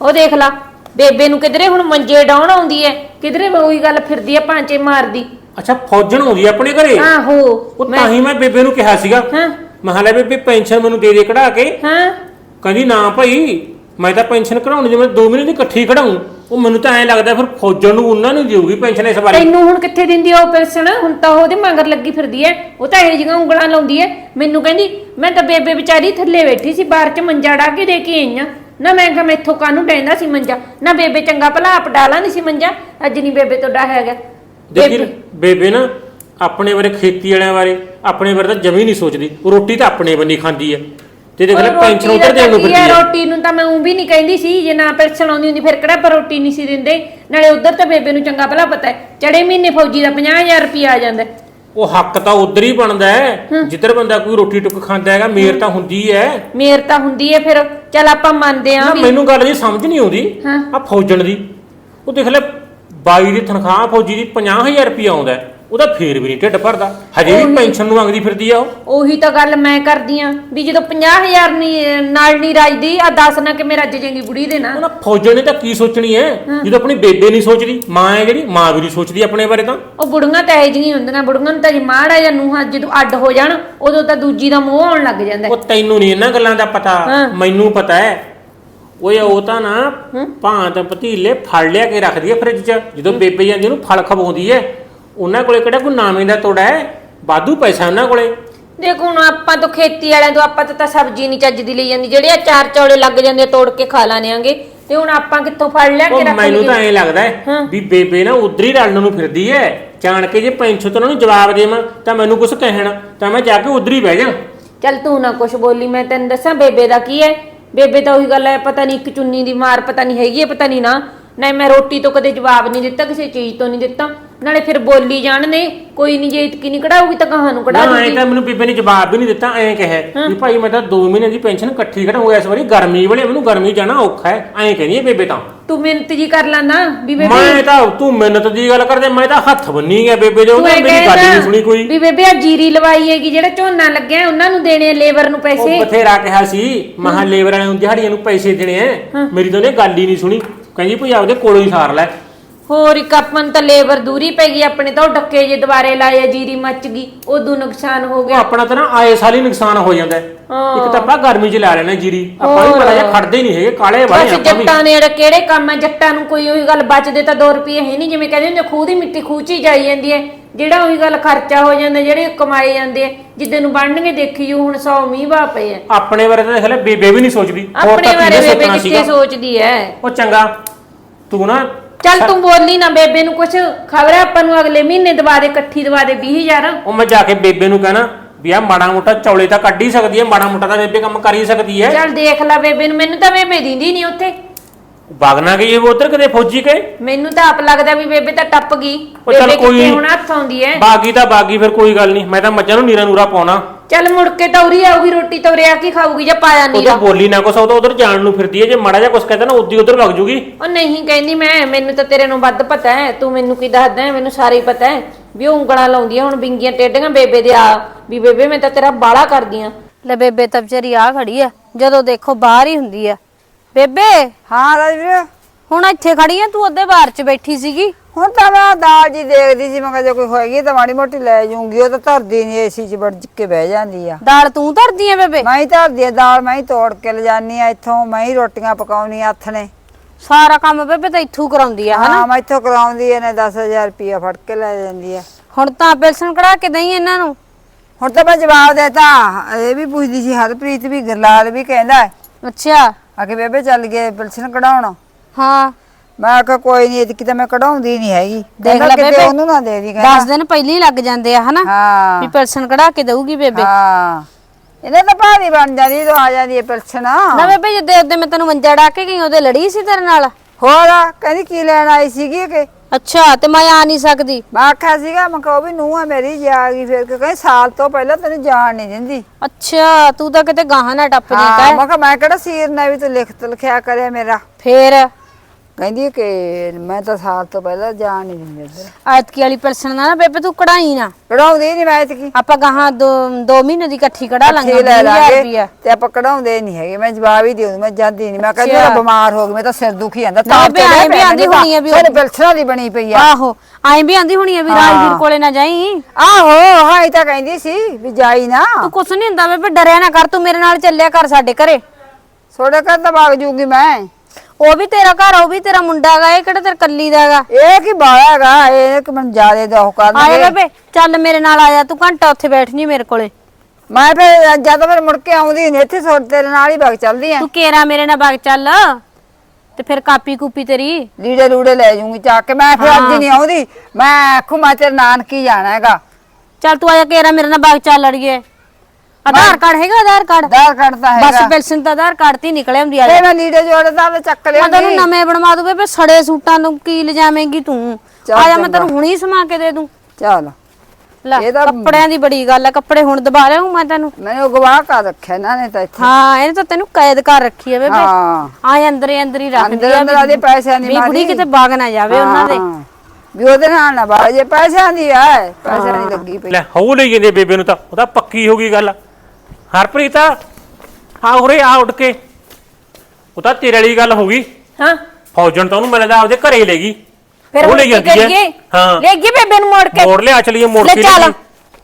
ਉਹ ਦੇਖ ਲਾ ਬੇਬੇ ਨੂੰ ਕਿਧਰੇ ਹੁਣ ਮੰਜੇ ਡਾਉਣ ਆਉਂਦੀ ਐ ਕਿਧਰੇ ਉਹੀ ਗੱਲ ਫਿਰਦੀ ਐ ਪਾਂਚੇ ਮਾਰਦੀ। ਅੱਛਾ ਫੌਜਣ ਆਉਂਦੀ ਆ ਆਪਣੇ ਘਰੇ? ਆਹੋ ਉਹ ਤਾਂ ਹੀ ਮੈਂ ਬੇਬੇ ਨੂੰ ਕਿਹਾ ਸੀਗਾ। ਹਾਂ। ਮਹਾਂ ਲੈ ਬੇਬੇ ਪੈਨਸ਼ਨ ਮੈਨੂੰ ਦੇ ਦੇ ਕਢਾ ਕੇ। ਹਾਂ। ਕਹਿੰਦੀ ਨਾ ਭਾਈ ਮੈਂ ਤਾਂ ਪੈਨਸ਼ਨ ਕਢਾਉਣੀ ਜੇ ਮੈਂ 2 ਮਹੀਨੇ ਦੀ ਇਕੱਠੀ ਕਢਾਉਂ ਉਹ ਮੈਨੂੰ ਤਾਂ ਐਂ ਲੱਗਦਾ ਫਿਰ ਫੌਜਣ ਨੂੰ ਉਹਨਾਂ ਨੂੰ ਦੇਊਗੀ ਪੈਨਸ਼ਨ ਇਸ ਵਾਰੀ ਤੈਨੂੰ ਹੁਣ ਕਿੱਥੇ ਦਿੰਦੀ ਆ ਉਹ ਪੈਸਣ ਹੁਣ ਤਾਂ ਉਹਦੇ ਮਗਰ ਲੱਗੀ ਫਿਰਦੀ ਐ। ਉਹ ਤਾਂ ਇਹ ਜਿਹੀਆਂ ਉਂਗਲਾਂ ਲਾਉਂਦੀ ਐ। ਮੈਨੂੰ ਕਹਿੰਦੀ ਮੈਂ ਤਾਂ ਬੇਬੇ ਵਿਚਾਰੀ ਥੱਲੇ ਬੈਠੀ ਸੀ ਬਾਹਰ ਚ ਮੰਜਾ ਡਾ ਕੇ ਦੇ ਕੇ ਆਈਆਂ ਨਾ ਮੈਂ ਕਿਹਾ ਮੈਥੋਂ ਕਾਹਨੂੰ ਡੈਂਦਾ ਸੀ ਮੰਜਾ? ਨਾ ਬੇਬੇ ਚੰਗਾ ਭਲਾ ਆਪ ਡਾਲਾਂ ਨਹੀਂ ਸੀ ਮੰਜਾ? ਅੱਜ ਨਹੀਂ ਬੇਬੇ ਤੋਂ ਡਾ ਹੈਗਾ। ਦੇਖੀ ਬੇਬੇ ਨਾ ਆਪਣੇ ਬਾਰੇ ਖੇਤੀ ਵਾਲਿਆਂ ਬਾਰੇ ਆਪਣੇ ਬਾਰੇ ਤਾਂ ਜਮੀ ਨਹੀਂ ਸੋਚਦੀ। ਉਹ ਰੋਟੀ ਤਾਂ ਆਪਣੇ ਬੰਨੀ ਖਾਂਦੀ ਹੈ ਤੇ ਦੇਖ ਲੈ ਉਹ ਪੈਨਸ਼ਨ ਰੋਟੀ ਉਧਰ ਦੇਣ ਨੂੰ ਫਿਰਦੀ ਹੈ, ਰੋਟੀ ਨੂੰ ਤਾਂ ਮੈਂ ਉਹ ਵੀ ਨਹੀਂ ਕਹਿੰਦੀ ਸੀ ਜੇ ਨਾ ਪੈਨਸ਼ਨ ਆਉਂਦੀ ਹੁੰਦੀ ਫਿਰ ਕਿਹੜਾ ਪਰ ਰੋਟੀ ਨਹੀਂ ਸੀ ਦਿੰਦੇ ਨਾਲੇ ਉਧਰ ਤਾਂ ਬੇਬੇ ਨੂੰ ਚੰਗਾ ਭਲਾ ਪਤਾ ਹੈ ਚੜੇ ਮਹੀਨੇ ਫੌਜੀ ਦਾ 50000 ਰੁਪਿਆ ਆ ਜਾਂਦਾ ਹੈ। ਉਹ ਹੱਕ ਤਾਂ ਉਧਰ ਹੀ ਬਣਦਾ ਹੈ ਜਿੱਧਰ ਬੰਦਾ ਕੋਈ ਰੋਟੀ ਟੁੱਕ ਖਾਂਦਾ ਹੈਗਾ ਮੇਰ ਤਾਂ ਹੁੰਦੀ ਹੈ ਮੇਰ ਤਾਂ ਹੁੰਦੀ ਹੈ ਫਿਰ ਚੱਲ ਆਪਾਂ ਮੰਨਦੇ ਆਂ ਨਾ ਵੀ ਮੈਨੂੰ ਗੱਲ ਜੀ ਸਮਝ ਨਹੀਂ ਆਉਂਦੀ ਹਾਂ। ਆ ਫੌਜਣ ਦੀ ਉਹ ਦੇਖ ਲੈ ਬਾਈ ਦੀ ਤਨਖਾਹ ਫੌਜੀ ਦੀ 50000 ਰੁਪਇਆ ਆਉਂਦਾ ਹੈ। ਉਹਦਾ ਫੇਰ ਵੀ ਨਹੀਂ ਢਿੱਡ ਭਰਦਾ। ਹਜੇ ਵੀ ਪੈਨਸ਼ਨ ਨੂੰ ਮੰਗਦੀ ਫਿਰਦੀ ਆ ਉਹ। ਉਹੀ ਤਾਂ ਗੱਲ ਮੈਂ ਕਰਦੀ ਆਂ ਵੀ ਜਦੋਂ 50000 ਨਹੀਂ ਨਾਲ ਨਹੀਂ ਰਾਜਦੀ ਆ 10 ਨਾ ਕਿ ਮੇਰਾ ਰੱਜ ਜਾਏਗੀ ਬੁੜੀ ਦੇ ਨਾਲ। ਉਹਨਾਂ ਫੌਜਣ ਨੇ ਤਾਂ ਕੀ ਸੋਚਣੀ ਹੈ। ਜਦੋਂ ਆਪਣੀ ਬੇਬੇ ਨਹੀਂ ਸੋਚਦੀ ਮਾਂ ਹੈ ਜਿਹੜੀ ਮਾਂ ਵੀ ਨਹੀਂ ਸੋਚਦੀ ਆਪਣੇ ਬਾਰੇ ਤਾਂ। ਉਹ ਬੁੜੀਆਂ ਤਾਂ ਇਹ ਜਿਹੀਆਂ ਹੁੰਦੀਆਂ ਬੁੜੀਆਂ ਨੂੰ ਤਾਂ ਜੇ ਮਾੜਾ ਜਾਂ ਨੂੰਹਾਂ ਜਦੋਂ ਅੱਡ ਹੋ ਜਾਣ ਉਦੋਂ ਤਾਂ ਦੂਜੀ ਦਾ ਮੋਹ ਆਉਣ ਲੱਗ ਜਾਂਦਾ। ਉਹ ਤੈਨੂੰ ਨਹੀਂ ਇਹਨਾਂ ਗੱਲਾਂ ਦਾ ਪਤਾ। ਮੈਨੂੰ ਪਤਾ ਹੈ ਓਏ ਉਹ ਤਾਂ ਨਾ ਭਾਂਤ ਪਤੀਲੇ ਫੜ ਲਿਆ ਕੇ ਰੱਖਦੀ ਹੈ ਫ੍ਰਿਜ 'ਚ ਜਦੋਂ ਬੇਬੇ ਜਾਂਦੀ ਉਹਨੂੰ ਫਲ ਖਵਾਉਂਦੀ ਹੈ ਉਹਨਾਂ ਕੋਲੇ ਕਿਹੜਾ ਕੋਈ ਨਾਵੇਂ ਦਾ ਤੋੜਾ ਹੈ? ਬਾਦੂ ਪੈਸਾ ਉਹਨਾਂ ਕੋਲੇ। ਦੇਖ ਹੁਣ ਆਪਾਂ ਤੋਂ ਖੇਤੀ ਵਾਲਿਆਂ ਤੋਂ ਆਪਾਂ ਤੋਂ ਤਾਂ ਸਬਜ਼ੀ ਨਹੀਂ ਚੱਜਦੀ ਲਈ ਜਾਂਦੀ। ਜਿਹੜੇ ਆ ਚਾਰ ਚੌੜੇ ਲੱਗ ਜਾਂਦੇ ਆ, ਤੋੜ ਕੇ ਖਾ ਲਾਣੇਾਂਗੇ ਤੇ ਹੁਣ ਆਪਾਂ ਕਿੱਥੋਂ ਫੜ ਲਿਆ ਉਹ ਕੇ ਰੱਖ ਮੈਨੂੰ ਤਾਂ ਐਂ ਲੱਗਦਾ ਹੈ ਵੀ ਬੇਬੇ ਨਾ ਉਧਰ ਹੀ ਰਲਣ ਨੂੰ ਫਿਰਦੀ ਐ ਜਾਣ ਕੇ ਜੇ ਪੈਂਛੋ ਤੋਂ ਉਹਨਾਂ ਨੂੰ ਜਵਾਬ ਦੇਵਾਂ ਤਾਂ ਮੈਨੂੰ ਕੁਝ ਕਹਿਣ ਤਾਂ ਮੈਂ ਜਾ ਕੇ ਉਧਰ ਹੀ ਬਹਿ ਜਾ। ਚੱਲ ਤੂੰ ਨਾ ਕੁਛ ਬੋਲੀ ਮੈਂ ਤੈਨੂੰ ਦੱਸਾਂ ਬੇਬੇ ਦਾ ਕੀ ਹੈ? ਬੇਬੇ ਤਾਂ ਉਹੀ ਗੱਲ ਹੈ ਪਤਾ ਨਹੀਂ ਇੱਕ ਚੁੰਨੀ ਦੀ ਮਾਰ ਪਤਾ ਨਹੀਂ ਹੈਗੀ ਹੈ ਪਤਾ ਨਹੀਂ ਨਾ। ਨਾ ਮੈਂ ਰੋਟੀ ਤੋਂ ਕਦੇ ਜਵਾਬ ਨਹੀਂ ਦਿੱਤਾ ਕਿਸੇ ਚੀਜ਼ ਤੋਂ ਨਹੀਂ ਦਿੱਤਾ। ਨਾਲੇ ਫਿਰ ਬੋਲੀ ਜਾਣ ਨੇ ਕੋਈ ਨਹੀਂ ਜੇ ਇਤਕੀ ਨਹੀਂ ਕਢਾਊਗੀ ਤਾਂ ਕਹਾਂ ਨੂੰ ਕਢਾ ਨਾ ਐਂ ਦੂਗੀ ਤਾਂ ਮੈਨੂੰ ਬੇਬੇ ਨੇ ਜਵਾਬ ਵੀ ਨਹੀਂ ਦਿੱਤਾ ਐਂ ਕਿਹਾ। ਵੀ ਭਾਈ ਮੈਂ ਤਾਂ 2 ਮਹੀਨੇ ਦੀ ਪੈਨਸ਼ਨ ਇਕੱਠੀ ਕਢਾਉਂਗਾ ਇਸ ਵਾਰੀ ਗਰਮੀ ਵੇਲੇ ਮੈਨੂੰ ਗਰਮੀ ਜਾਣਾ ਔਖਾ ਹੈ ਐਂ ਕਹਿੰਦੀ ਹੈ ਬੇਬੇ ਤਾਂ। ਤੂੰ ਮਿਹਨਤ ਜੀ ਕਰ ਲੈਂਦਾ ਵੀ ਬੇਬੇ। ਮੈਂ ਤਾਂ ਤੂੰ ਮਿਹਨਤ ਦੀ ਗੱਲ ਕਰਦੇ ਮੈਂ ਤਾਂ ਹੱਥ ਬੰਨੀ ਗਿਆ ਬੇਬੇ ਦੇ ਤੂੰ ਉਹਨੇ ਇਹ ਮੇਰੀ ਗੱਲ ਨਹੀਂ ਸੁਣੀ ਕੋਈ। ਵੀ ਬੇਬੇ ਆ ਜੀਰੀ ਲਵਾਈ ਹੈਗੀ ਜਿਹੜਾ ਝੋਨਾ ਲੱਗਿਆ ਉਹਨਾਂ ਨੂੰ ਦੇਣੇ ਆ ਲੇਬਰ ਨੂੰ ਉਹ ਪੈਸੇ ਬਥੇਰਾ ਕਿਹਾ ਸੀ ਮਹਾ ਲੇਬਰ ਵਾਲਿਆਂ ਨੂੰ ਦਿਹਾੜੀਆਂ ਨੂੰ ਪੈਸੇ ਦੇਣੇ ਐ ਮੇਰੀ ਤਾਂ ਉਹਨੇ ਗੱਲ ਹੀ ਨਹੀਂ ਸੁਣੀ। ਕਹਿੰਦੀ ਭਈ ਆਪਦੇ ਕੋਲੋਂ ਹੀ ਸਾਰ ਲੈ। ਹੋਰ ਇੱਕ ਆਪਾਂ ਨੂੰ ਤਾਂ ਲੇਬਰ ਦੂਰੀ ਪੈ ਗਈ ਆਪਣੇ ਤਾਂ ਉਹ ਡੱਕੇ ਜੇ ਦੁਬਾਰੇ ਲਾਏ ਆ, ਜੀਰੀ ਮੱਚ ਗਈ ਉਦੋਂ ਨੁਕਸਾਨ ਹੋ ਉਹ ਗਿਆ। ਆਪਣਾ ਤਾਂ ਨਾ ਆਏ ਸਾਲ ਹੀ ਨੁਕਸਾਨ ਹੋ ਜਾਂਦਾ ਹੈ। ਇੱਕ ਤਾਂ ਆਪਾਂ ਗਰਮੀ 'ਚ ਲਾ ਲੈਣਾ ਜੀਰੀ। ਆਪਾਂ ਨੂੰ ਪਤਾ ਜਿਹਾ ਖੜਦੇ ਨਹੀਂ ਹੈਗੇ ਕਾਲੇ ਵਾਲੇ ਬਸ ਆਪਾਂ ਵੀ। ਜੱਟਾਂ ਨੇ ਜਿਹੜੇ ਕਿਹੜੇ ਕੰਮ ਆ ਜੱਟਾਂ ਨੂੰ ਕੋਈ ਉਹੀ ਗੱਲ ਬਚਦੇ ਤਾਂ 2 ਰੁਪਏ ਹੈ ਨਹੀਂ ਜਿਵੇਂ ਕਹਿੰਦੇ ਹੁੰਦੇ ਖੂਹ ਦੀ ਮਿੱਟੀ ਖੂਹ 'ਚ ਹੀ ਜਾਈ ਜਾਂਦੀ ਹੈ। ਜਿਹੜਾ ਉਹੀ ਗੱਲ ਖਰਚਾ ਹੋ ਜਾਂਦਾ ਜਿਹੜੇ ਕਮਾਏ ਜਾਂਦੇ ਆ ਜਿੱਦੇ ਨੂੰ ਬਣਨਗੇ ਦੇਖੀ ਜੂ ਹੁਣ 100 ਮੀਂਹ ਵਾ ਪਏ ਆ। ਆਪਣੇ ਬਾਰੇ ਤਾਂ ਦੇਖ ਲੈ ਬੇਬੇ ਵੀ ਨਹੀਂ ਸੋਚਦੀ। ਹੋਰ ਆਪਣੇ ਤਾਂ ਬਾਰੇ ਕਿਹਨੇ ਬੇਬੇ ਸੋਚਣਾ ਕਿੱਥੇ ਸੀਗਾ? ਸੋਚਦੀ ਐ? ਉਹ ਚੰਗਾ ਤੂੰ ਨਾ ਚੱਲ ਤੂੰ ਬੋਲੀ ਨਾ ਬੇਬੇ ਨੂੰ ਕੁਛ ਖਬਰ ਹੈ ਆਪਾਂ ਨੂੰ ਅਗਲੇ ਮਹੀਨੇ ਦਵਾ ਦੇ ਇਕੱਠੀ ਦਵਾ ਦੇ 20000 ਉਹ ਮੈਂ ਜਾ ਕੇ ਬੇਬੇ ਨੂੰ ਕਹਿਣਾ ਵੀ ਆ ਮਾੜਾ ਮੋਟਾ ਚੌਲੇ ਤਾਂ ਕੱਢ ਹੀ ਸਕਦੀ ਹੈ ਮਾੜਾ ਮੋਟਾ ਤਾਂ ਬੇਬੇ ਕੰਮ ਕਰ ਹੀ ਸਕਦੀ ਹੈ ਚੱਲ ਦੇਖ ਲੈ ਬੇਬੇ ਨੂੰ ਮੈਨੂੰ ਤਾਂ ਬੇਬੇ ਦਿੰਦੀ ਨਹੀਂ ਉੱਥੇ। ਵਗਣਾ ਗਈ ਉਹ ਉਧਰ ਕਿਤੇ ਫੌਜੀ ਕੇ ਮੈਨੂੰ ਤਾਂ ਆਪ ਲੱਗਦਾ ਵੀ ਬੇਬੇ ਤਾਂ ਟੱਪ ਗਈ। ਉਹ ਚੱਲ ਬੇਬੇ ਕੋਈ- ਕਿੱਥੇ ਹੁਣ ਹੱਥ ਆਉਂਦੀ ਐ? ਬਾਗੀ ਤਾਂ ਬਾਗੀ ਫਿਰ ਕੋਈ ਗੱਲ ਨਹੀਂ। ਮੈਂ ਤਾਂ ਮੱਝਾਂ ਨੂੰ ਨੀਰਾ ਨੂਰਾ ਪਾਉਣਾ। ਚੱਲ ਮੁੜ ਕੇ ਤਾਂ ਉਰੀ ਆਊਗੀ ਰੋਟੀ ਤਾਂ ਉਰੇ ਆ ਕੇ ਖਾਊਗੀ ਜਾਂ ਪਾਇਆ ਨਹੀਂ ਉਧਰ ਬੋਲੀ ਨਾ ਕੁਛ ਉਹ ਤਾਂ ਉਧਰ ਜਾਣ ਨੂੰ ਫਿਰਦੀ ਹੈ ਜੇ ਮਾੜਾ ਜਿਹਾ ਕੁਛ ਕਹਿੰਦਾ ਨਾ ਉਦੀ ਉਧਰ ਵਗ ਜੂਗੀ। ਉਹ ਨਹੀਂ ਕਹਿੰਦੀ ਮੈਂ ਮੈਨੂੰ ਤਾਂ ਤੇਰੇ ਨੂੰ ਵੱਧ ਪਤਾ ਹੈ ਤੂੰ ਮੈਨੂੰ ਕੀ ਦੱਸਦਾ ਹੈ ਮੈਨੂੰ ਸਾਰੇ ਹੀ ਪਤਾ ਹੈ ਵੀ ਉਹ ਉਂਗਲਾਂ ਲਾਉਂਦੀ ਹੈ ਹੁਣ ਬਿੰਗੀਆਂ ਟੇਡੀਆਂ ਬੇਬੇ ਦੇ ਆ। ਵੀ ਬੇਬੇ ਮੈਂ ਤਾਂ ਤੇਰਾ ਬਾਲਾ ਕਰਦੀ ਆ। ਲੈ ਬੇਬੇ ਤਾਂ ਵਿਚਾਰੀ ਆ ਖੜੀ ਆ ਜਦੋਂ ਦੇਖੋ ਬਾਹਰ ਹੀ ਹੁੰਦੀ ਆ ਬੇਬੇ ਹਾਂ ਰਾਜਵੀਰ। ਹੁਣ ਇੱਥੇ ਖੜੀ ਆ ਤੂੰ ਉਹਦੇ ਬਾਹਰ 'ਚ ਬੈਠੀ ਸੀਗੀ। ਹੁਣ ਤਾਂ ਮੈਂ ਦਾਲ ਜੀ ਦੇਖਦੀ ਸੀ ਮੈਂ ਕਿਹਾ ਜੇ ਕੋਈ ਹੋਏਗੀ ਤਾਂ ਮਾੜੀ ਮੋਟੀ ਲੈ ਜਾਊਂਗੀ ਉਹ ਤਾਂ ਧਰਦੀ ਨਹੀਂ ਏਸੀ 'ਚ ਵੜ ਕੇ ਬਹਿ ਜਾਂਦੀ ਆ। ਦਾਲ ਤੂੰ ਧਰਦੀ ਆ ਬੇਬੇ? ਮੈਂ ਹੀ ਧਰਦੀ ਆ ਦਾਲ ਮੈਂ ਹੀ ਤੋੜ ਕੇ ਲਿਜਾਨੀ ਆ ਇੱਥੋਂ ਮੈਂ ਹੀ ਰੋਟੀਆਂ ਪਕਾਉਣੀ ਹੱਥ ਨੇ। ਸਾਰਾ ਕੰਮ ਬੇਬੇ ਤਾਂ ਇੱਥੋਂ ਕਰਾਉਂਦੀ ਆ ਹਾਂ ਮੈਂ ਇੱਥੋਂ ਕਰਾਉਂਦੀ ਇਹਨੇ 10000 ਰੁਪਇਆ ਫੜ ਕੇ ਲੈ ਜਾਂਦੀ ਆ। ਹੁਣ ਤਾਂ ਪੈਲਸਨ ਕਢਾ ਕੇ ਦਈ ਇਹਨਾਂ ਨੂੰ। ਹੁਣ ਤਾਂ ਮੈਂ ਜਵਾਬ ਦੇਤਾ ਇਹ ਵੀ ਪੁੱਛਦੀ ਸੀ ਹਰਪ੍ਰੀਤ ਵੀ ਗਰਲਾਲ ਵੀ ਕਹਿੰਦਾ। ਅੱਛਾ। ਆ ਕਿ ਬੇਬੇ ਚੱਲ ਗਏ ਪਿਲਸਨ ਕਢਾਉਣ। ਹਾਂ। ਮੈਂ ਕਿਹਾ ਕੋਈ ਨਹੀਂ ਇਤਕੀ ਤਾਂ ਮੈਂ ਕਢਾਉਂਦੀ ਨਹੀਂ ਹੈਗੀ। ਦੇਖ ਲੈ ਬੇਬੇ ਉਹਨੂੰ ਨਾ ਦੇ ਦੀ 10 ਕਹਿੰਦਾ ਦਿਨ ਪਹਿਲਾਂ ਹੀ ਲੱਗ ਜਾਂਦੇ ਆ ਹਨਾ? ਵੀ ਹਾਂ ਪੈਲਸਨ ਕਢਾ ਕੇ ਦਊਗੀ ਬੇਬੇ। ਹਾਂ। ਇਹਨੇ ਤਾਂ ਭਾਰੀ ਬਣ ਜਾਂਦੀ ਜਦੋਂ ਆ ਜਾਂਦੀ ਹੈ ਪਿਲਸਨ ਨਾ। ਬੇਬੇ ਜਿੱਦੇ ਉਹਦੇ ਮੈਂ ਤੈਨੂੰ ਮੰਜਾ ਡਾ ਕੇ ਗਈ ਉਹਦੇ ਲੜੀ ਸੀ ਤੇਰੇ ਨਾਲ? ਹੋਰ ਕਹਿੰਦੀ ਕੀ ਲੈਣ ਆਈ ਸੀਗੀ ਕਿ? ਅੱਛਾ ਤੇ ਮੈਂ ਆ ਨਹੀਂ ਸਕਦੀ। ਮੈਂ ਆਖਿਆ ਸੀਗਾ ਮੈਂ ਕਿਹਾ ਉਹ ਵੀ ਨੂੰਹ ਆ ਮੇਰੀ ਜਾ ਗਈ ਫਿਰ ਕਿ ਕਹਿੰਦੀ ਸਾਲ ਤੋਂ ਪਹਿਲਾਂ ਤੈਨੂੰ ਜਾਣ ਨਹੀਂ ਦਿੰਦੀ। ਅੱਛਾ ਤੂੰ ਤਾਂ ਕਿਤੇ ਗਾਹਾਂ ਨਾ ਟੱਪ ਹਾਂ ਕਹਿ। ਮੈਂ ਕਿਹਾ ਮੈਂ ਕਿਹੜਾ ਸੀਰ ਨੇ ਵੀ ਤੂੰ ਲਿਖਤ ਲਿਖਿਆ ਕਰਿਆ ਮੇਰਾ। ਫੇਰ? ਕਹਿੰਦੀ ਕਿ ਮੈਂ ਤਾਂ ਸਾਲ ਤੋਂ ਪਹਿਲਾਂ ਜਾਣ ਨਹੀਂ ਦਿੰਦੀ ਇੱਧਰ। ਐਤਕੀ ਵਾਲੀ ਪਰਸਨ ਨਾ ਬੇਬੇ ਤੂੰ ਕਢਾਈ ਨਾ। ਕਢਾਉਂਦੀ ਨਹੀਂ ਮੈਂ ਇਤਕੀ ਆਪਾਂ ਗਾਹਾਂ ਦੋ ਦੋ ਮਹੀਨੇ ਦੀ ਇਕੱਠੀ ਕਢਾ ਲਾਂਗੇ ਇਕੱਠੀ ਲੈ 20000 ਲਾਂਗੇ ਰੁਪਿਆ ਤੇ ਆਪਾਂ ਕਢਾਉਂਦੇ ਨਹੀਂ ਹੈਗੇ। ਮੈਂ ਜਵਾਬ ਹੀ ਦੇ ਦੂੰ ਮੈਂ ਜਾਂਦੀ ਨਹੀਂ ਮੈਂ ਕਹਿੰਦੀ ਮੈਂ। ਬਿਮਾਰ ਹੋ ਗਈ ਮੈਂ ਤਾਂ ਸਿਰ ਦੁਖੀ ਜਾਂਦਾ ਨਾ ਬੇ ਐਂ ਵੀ ਆਂਦੀ ਹੋਣੀ ਆ ਵੀ ਉਹ- ਬਿਲਸਰਾ ਦੀ ਬਣੀ ਪਈ ਆ। ਆਹੋ ਐਂ ਵੀ ਆਂਦੀ ਹੋਣੀ ਆ ਵੀ ਰਾਜਵੀਰ ਕੋਲੇ ਨਾ ਜਾਈ। ਆਹੋ ਹਾਂ ਇਹ ਤਾਂ ਕਹਿੰਦੀ ਸੀ ਵੀ ਜਾਈ ਨਾ। ਤੂੰ ਕੁਛ ਨਹੀਂ ਹੁੰਦਾ ਬੇਬੇ ਡਰਿਆ ਨਾ ਕਰ ਤੂੰ ਮੇਰੇ ਨਾਲ ਚੱਲਿਆ ਕਰ ਸਾਡੇ ਘਰੇ। ਛੋੜੇ ਘਰ ਤਾਂ ਵਗ ਜੂਗੀ ਮੈਂ। ਉਹ ਵੀ ਤੇਰਾ ਘਰ ਉਹ ਵੀ ਤੇਰਾ ਮੁੰਡਾ ਹੈਗਾ ਇਹ ਕਿਹੜਾ ਤੇਰਾ ਕੱਲੀ ਦਾ ਹੈਗਾ? ਇਹ ਕੀ ਬਾਲਾ ਹੈਗਾ? ਇਹ ਕਿ ਮੈਂ ਜਿਆਦੇ ਦਾ ਉਹ ਆਇਆ ਕਰਨਗੇ ਬੇਬੇ ਚੱਲ ਮੇਰੇ ਨਾਲ ਆਇਆ ਤੂੰ ਘੰਟਾ ਉੱਥੇ ਬੈਠ ਜੀ ਮੇਰੇ ਕੋਲੇ। ਮੈਂ ਫਿਰ ਜਦ ਫਿਰ ਮੁੜ ਕੇ ਆਉਂਦੀ ਨਹੀਂ ਇੱਥੇ ਛੋੜ ਤੇਰੇ ਨਾਲ ਹੀ ਵਗ ਚੱਲਦੀ ਆ। ਤੂੰ ਕੇਰਾ ਮੇਰੇ ਨਾਲ ਬਾਗ ਚੱਲ ਤੇ ਫਿਰ ਕਾਪੀ ਕੂਪੀ ਤੇਰੀ। ਲੀੜੇ ਲੂੜੇ ਲੈ ਜੂੰਗੀ ਚੱਕ ਕੇ ਮੈਂ ਫਿਰ ਅੱਜ ਨਹੀਂ ਆਉਂਦੀ। ਮੈਂ ਆਖੂ ਮੈਂ ਤੇਰੇ ਨਾਨਕੀ ਜਾਣਾ ਹੈਗਾ। ਚੱਲ ਤੂੰ ਆਇਆ ਕੇਰਾ ਮੇਰੇ ਨਾਲ ਬਾਗ ਚੱਲ ਅੜੀਏ। ਆਧਾਰ ਕਾਰਡ ਹੈਗਾ ਆਧਾਰ ਕਾਰਡ? ਦਾਰ ਕੱਢਦਾ ਬਸ ਹੈਗਾ। ਪੈਨਸ਼ਨ ਦਾ ਆਧਾਰ ਕਾਰਡ ਤੇ ਨਿਕਲੇ ਹੁੰਦੀ ਆ ਤੇ ਮੈਂ ਲੀੜੇ ਜੋੜਦਾ ਮੈਂ ਚੱਕ ਮੈਂ ਤੈਨੂੰ ਨਵੇਂ ਬਣਵਾ ਦੂੰ ਬੇਬੇ ਸੜੇ ਸੂਟਾਂ ਨੂੰ ਕੀ ਲਿਜਾਵੇਂਗੀ ਤੂੰ? ਚੱਲ ਆਜਾ ਮੈਂ। ਤੈਨੂੰ ਹੁਣੀ ਸਮਾ ਕੇ ਦੇ ਦੂੰ। ਚੱਲ। ਲੈ ਤਾਂ- ਕੱਪੜਿਆਂ ਦੀ ਬੜੀ ਗੱਲ ਆ ਕੱਪੜੇ ਹੁਣ ਦਬਾ ਰਿਹਾ ਹੂੰ ਮੈਂ ਤੈਨੂੰ। ਮੈਨੂੰ ਗਵਾਹ ਕਰ ਰੱਖਿਆ ਇਹਨਾਂ ਨੇ ਤਾਂ ਇੱਥੇ। ਹਾਂ ਇਹਨੇ ਤਾਂ ਤੈਨੂੰ ਕੈਦ ਕਰ ਰੱਖੀ ਹੈ ਬੇਬੇ। ਹਾਂ। ਆਏ ਅੰਦਰ ਅੰਦਰ ਹੀ ਰੱਖਦੀ ਅੰਦਰ ਆ ਅੰਦਰ ਆਦੇ ਪੈਸਿਆਂ ਦੀ ਵੀ ਮਾਰੀ। ਕਿਤੇ ਬਾਗ ਨਾ ਜਾਵੇ ਉਹਨਾਂ ਦੇ। ਵੀ ਉਹਦੇ ਨਾਲ ਨਾ ਬਾਜ ਜੇ ਪੈਸਿਆਂ ਦੀ ਹੈ ਪੈਸਿਆਂ ਦੀ ਲੱਗੀ ਪਈ। ਲੈ ਹਉ ਲਈ ਜਾਂਦੇ ਬੇਬੇ ਨੂੰ ਤਾਂ ਉਹ ਤਾਂ ਪੱਕੀ ਹੋ ਗਈ ਗੱਲ ਹਰਪ੍ਰੀਤ ਆ? ਉਰੇ ਆ ਉੱਡ ਕੇ। ਉਹ ਤਾਂ ਤੇਰੇ ਵਾਲੀ ਗੱਲ ਹੋ ਗਈ। ਹਾਂ। ਫੌਜਣ ਤਾਂ ਉਹਨੂੰ ਮਿਲਦਾ ਆਪਦੇ ਘਰੇ ਹੀ ਲੈ ਗਈ। ਫਿਰ ਉਹ ਲੈ ਜਾਂਦੀ ਹੈ। ਲੈ ਗਈ ਬੇਬੇ ਨੂੰ ਮੋੜ ਕੇ। ਮੋੜ ਲਿਆ ਚਲੀਏ ਮੋੜ ਲੈ ਕੇ ਚੱਲ। ਲੈ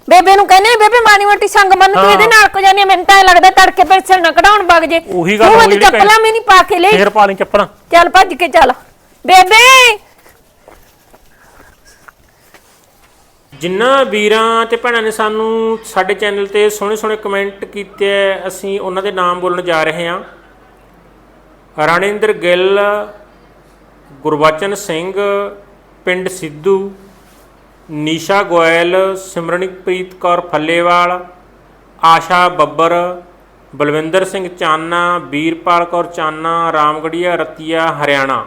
ਬੇਬੇ ਨੂੰ ਕਹਿੰਦੇ ਬੇਬੇ ਮਾਣੀ ਮੋਟੀ ਸੰਗ ਮੰਨ ਤੂੰ। ਇਹਦੇ ਨਾਲ ਕੋ ਜਾਨੀ ਮੈਨੂੰ ਤਾਂ ਲੱਗਦਾ ਤੜਕੇ ਪੈਸੇ ਨਾ ਕਢਾਉਣ ਵਗ ਜੇ। ਉਹੀ ਗੱਲ ਹੋਈ ਚੱਪਲਾਂ ਵੀ ਨਹੀਂ ਪਾ ਕੇ ਲਈ ਫੇਰ ਪਾ ਲਈ ਚੱਪਲਾਂ। ਚੱਲ ਭੱਜ ਕੇ ਚੱਲ। ਬੇਬੇ! ਜਿਨ੍ਹਾਂ ਵੀਰਾਂ ਤੇ ਭੈਣਾਂ ਨੇ ਸਾਨੂੰ ਸਾਡੇ ਚੈਨਲ ਤੇ ਸੋਹਣੇ ਸੋਹਣੇ ਕਮੈਂਟ ਕੀਤੇ ਹੈ, ਅਸੀਂ ਉਹਨਾਂ ਦੇ ਨਾਮ ਬੋਲਣ ਜਾ ਰਹੇ ਹਾਂ। ਰਣਿੰਦਰ ਗਿੱਲ ਗੁਰਬਚਨ ਸਿੰਘ ਪਿੰਡ ਸਿੱਧੂ ਨੀਸ਼ਾ ਗੋਇਲ ਸਿਮਰਨਪ੍ਰੀਤ ਕੌਰ ਫੱਲੇਵਾਲ ਆਸ਼ਾ ਬੱਬਰ ਬਲਵਿੰਦਰ ਸਿੰਘ ਚਾਨਾ ਵੀਰਪਾਲ ਕੌਰ ਚਾਨਾ ਰਾਮਗੜੀਆ ਰਤੀਆ ਹਰਿਆਣਾ।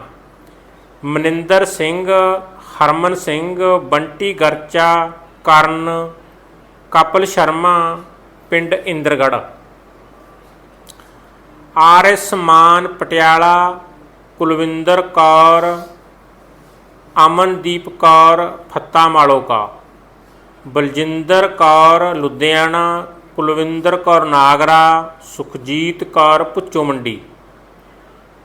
ਮਨਿੰਦਰ ਸਿੰਘ ਹਰਮਨ ਸਿੰਘ, ਬੰਟੀ ਗਰਚਾ, ਕਰਨ, ਕਪਲ ਸ਼ਰਮਾ, ਪਿੰਡ Indergarh. R S Maan, Patiala, Kulwinder Kaur, Amandeep Kaur, Fatta Maloka. Baljinder Kaur, Ludhiana, Kulwinder Kaur Nagra, Sukhjeet Kaur Bhucho Mandi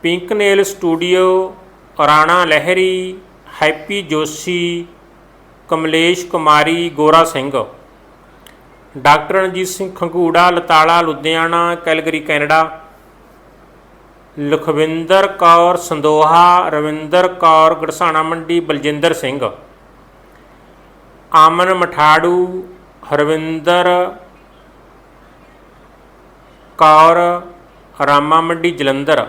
pink nail studio, Rana Lahiri Happy Joshi, Kamlesh Kumari, Gora Singh. Doctor Ranjit Singh Khangura, Latala, Ludhiana, Calgary, Canada. Lakhwinder Kaur Sandoha, Ravinder Kaur Garsana Mandi, Baljinder Singh. Aman Matharu, Harvinder Kaur, Rama Mandi, Jalandhar.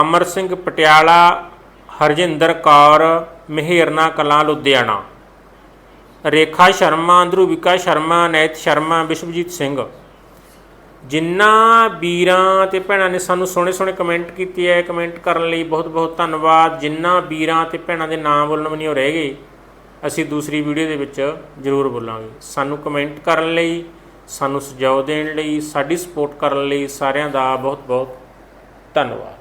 Amar Singh Patiala, Harjinder Kaur ਮਿਹਰਨਾ Kalan Ludhiana. ਰੇਖਾ ਸ਼ਰਮਾ ਧਰੂਵਿਕਾ ਸ਼ਰਮਾ, ਨੈਤ ਸ਼ਰਮਾ, ਵਿਸ਼ਵਜੀਤ ਸਿੰਘ। ਜਿਨ੍ਹਾਂ ਵੀਰਾਂ ਤੇ ਭੈਣਾਂ ਨੇ ਸਾਨੂੰ ਸੋਹਣੇ ਸੋਹਣੇ comment ਕੀਤੇ ਹੈ ਕਮੈਂਟ ਕਰਨ ਲਈ ਬਹੁਤ ਬਹੁਤ ਧੰਨਵਾਦ। ਜਿਨ੍ਹਾਂ ਵੀਰਾਂ ਤੇ ਭੈਣਾਂ ਦੇ ਨਾਮ ਬੋਲਣ ਵੀ ਨਹੀਂ ਹੋ ਰਹਿ ਗਏ, ਅਸੀਂ ਦੂਸਰੀ ਵੀਡੀਓ ਦੇ ਵਿੱਚ ਜ਼ਰੂਰ ਬੋਲਾਂਗੇ। ਸਾਨੂੰ ਕਮੈਂਟ ਕਰਨ ਲਈ, ਸਾਨੂੰ ਸੁਝਾਅ ਦੇਣ ਲਈ, ਸਾਡੀ ਸਪੋਰਟ ਕਰਨ ਲਈ ਸਾਰਿਆਂ ਦਾ ਬਹੁਤ ਬਹੁਤ ਧੰਨਵਾਦ।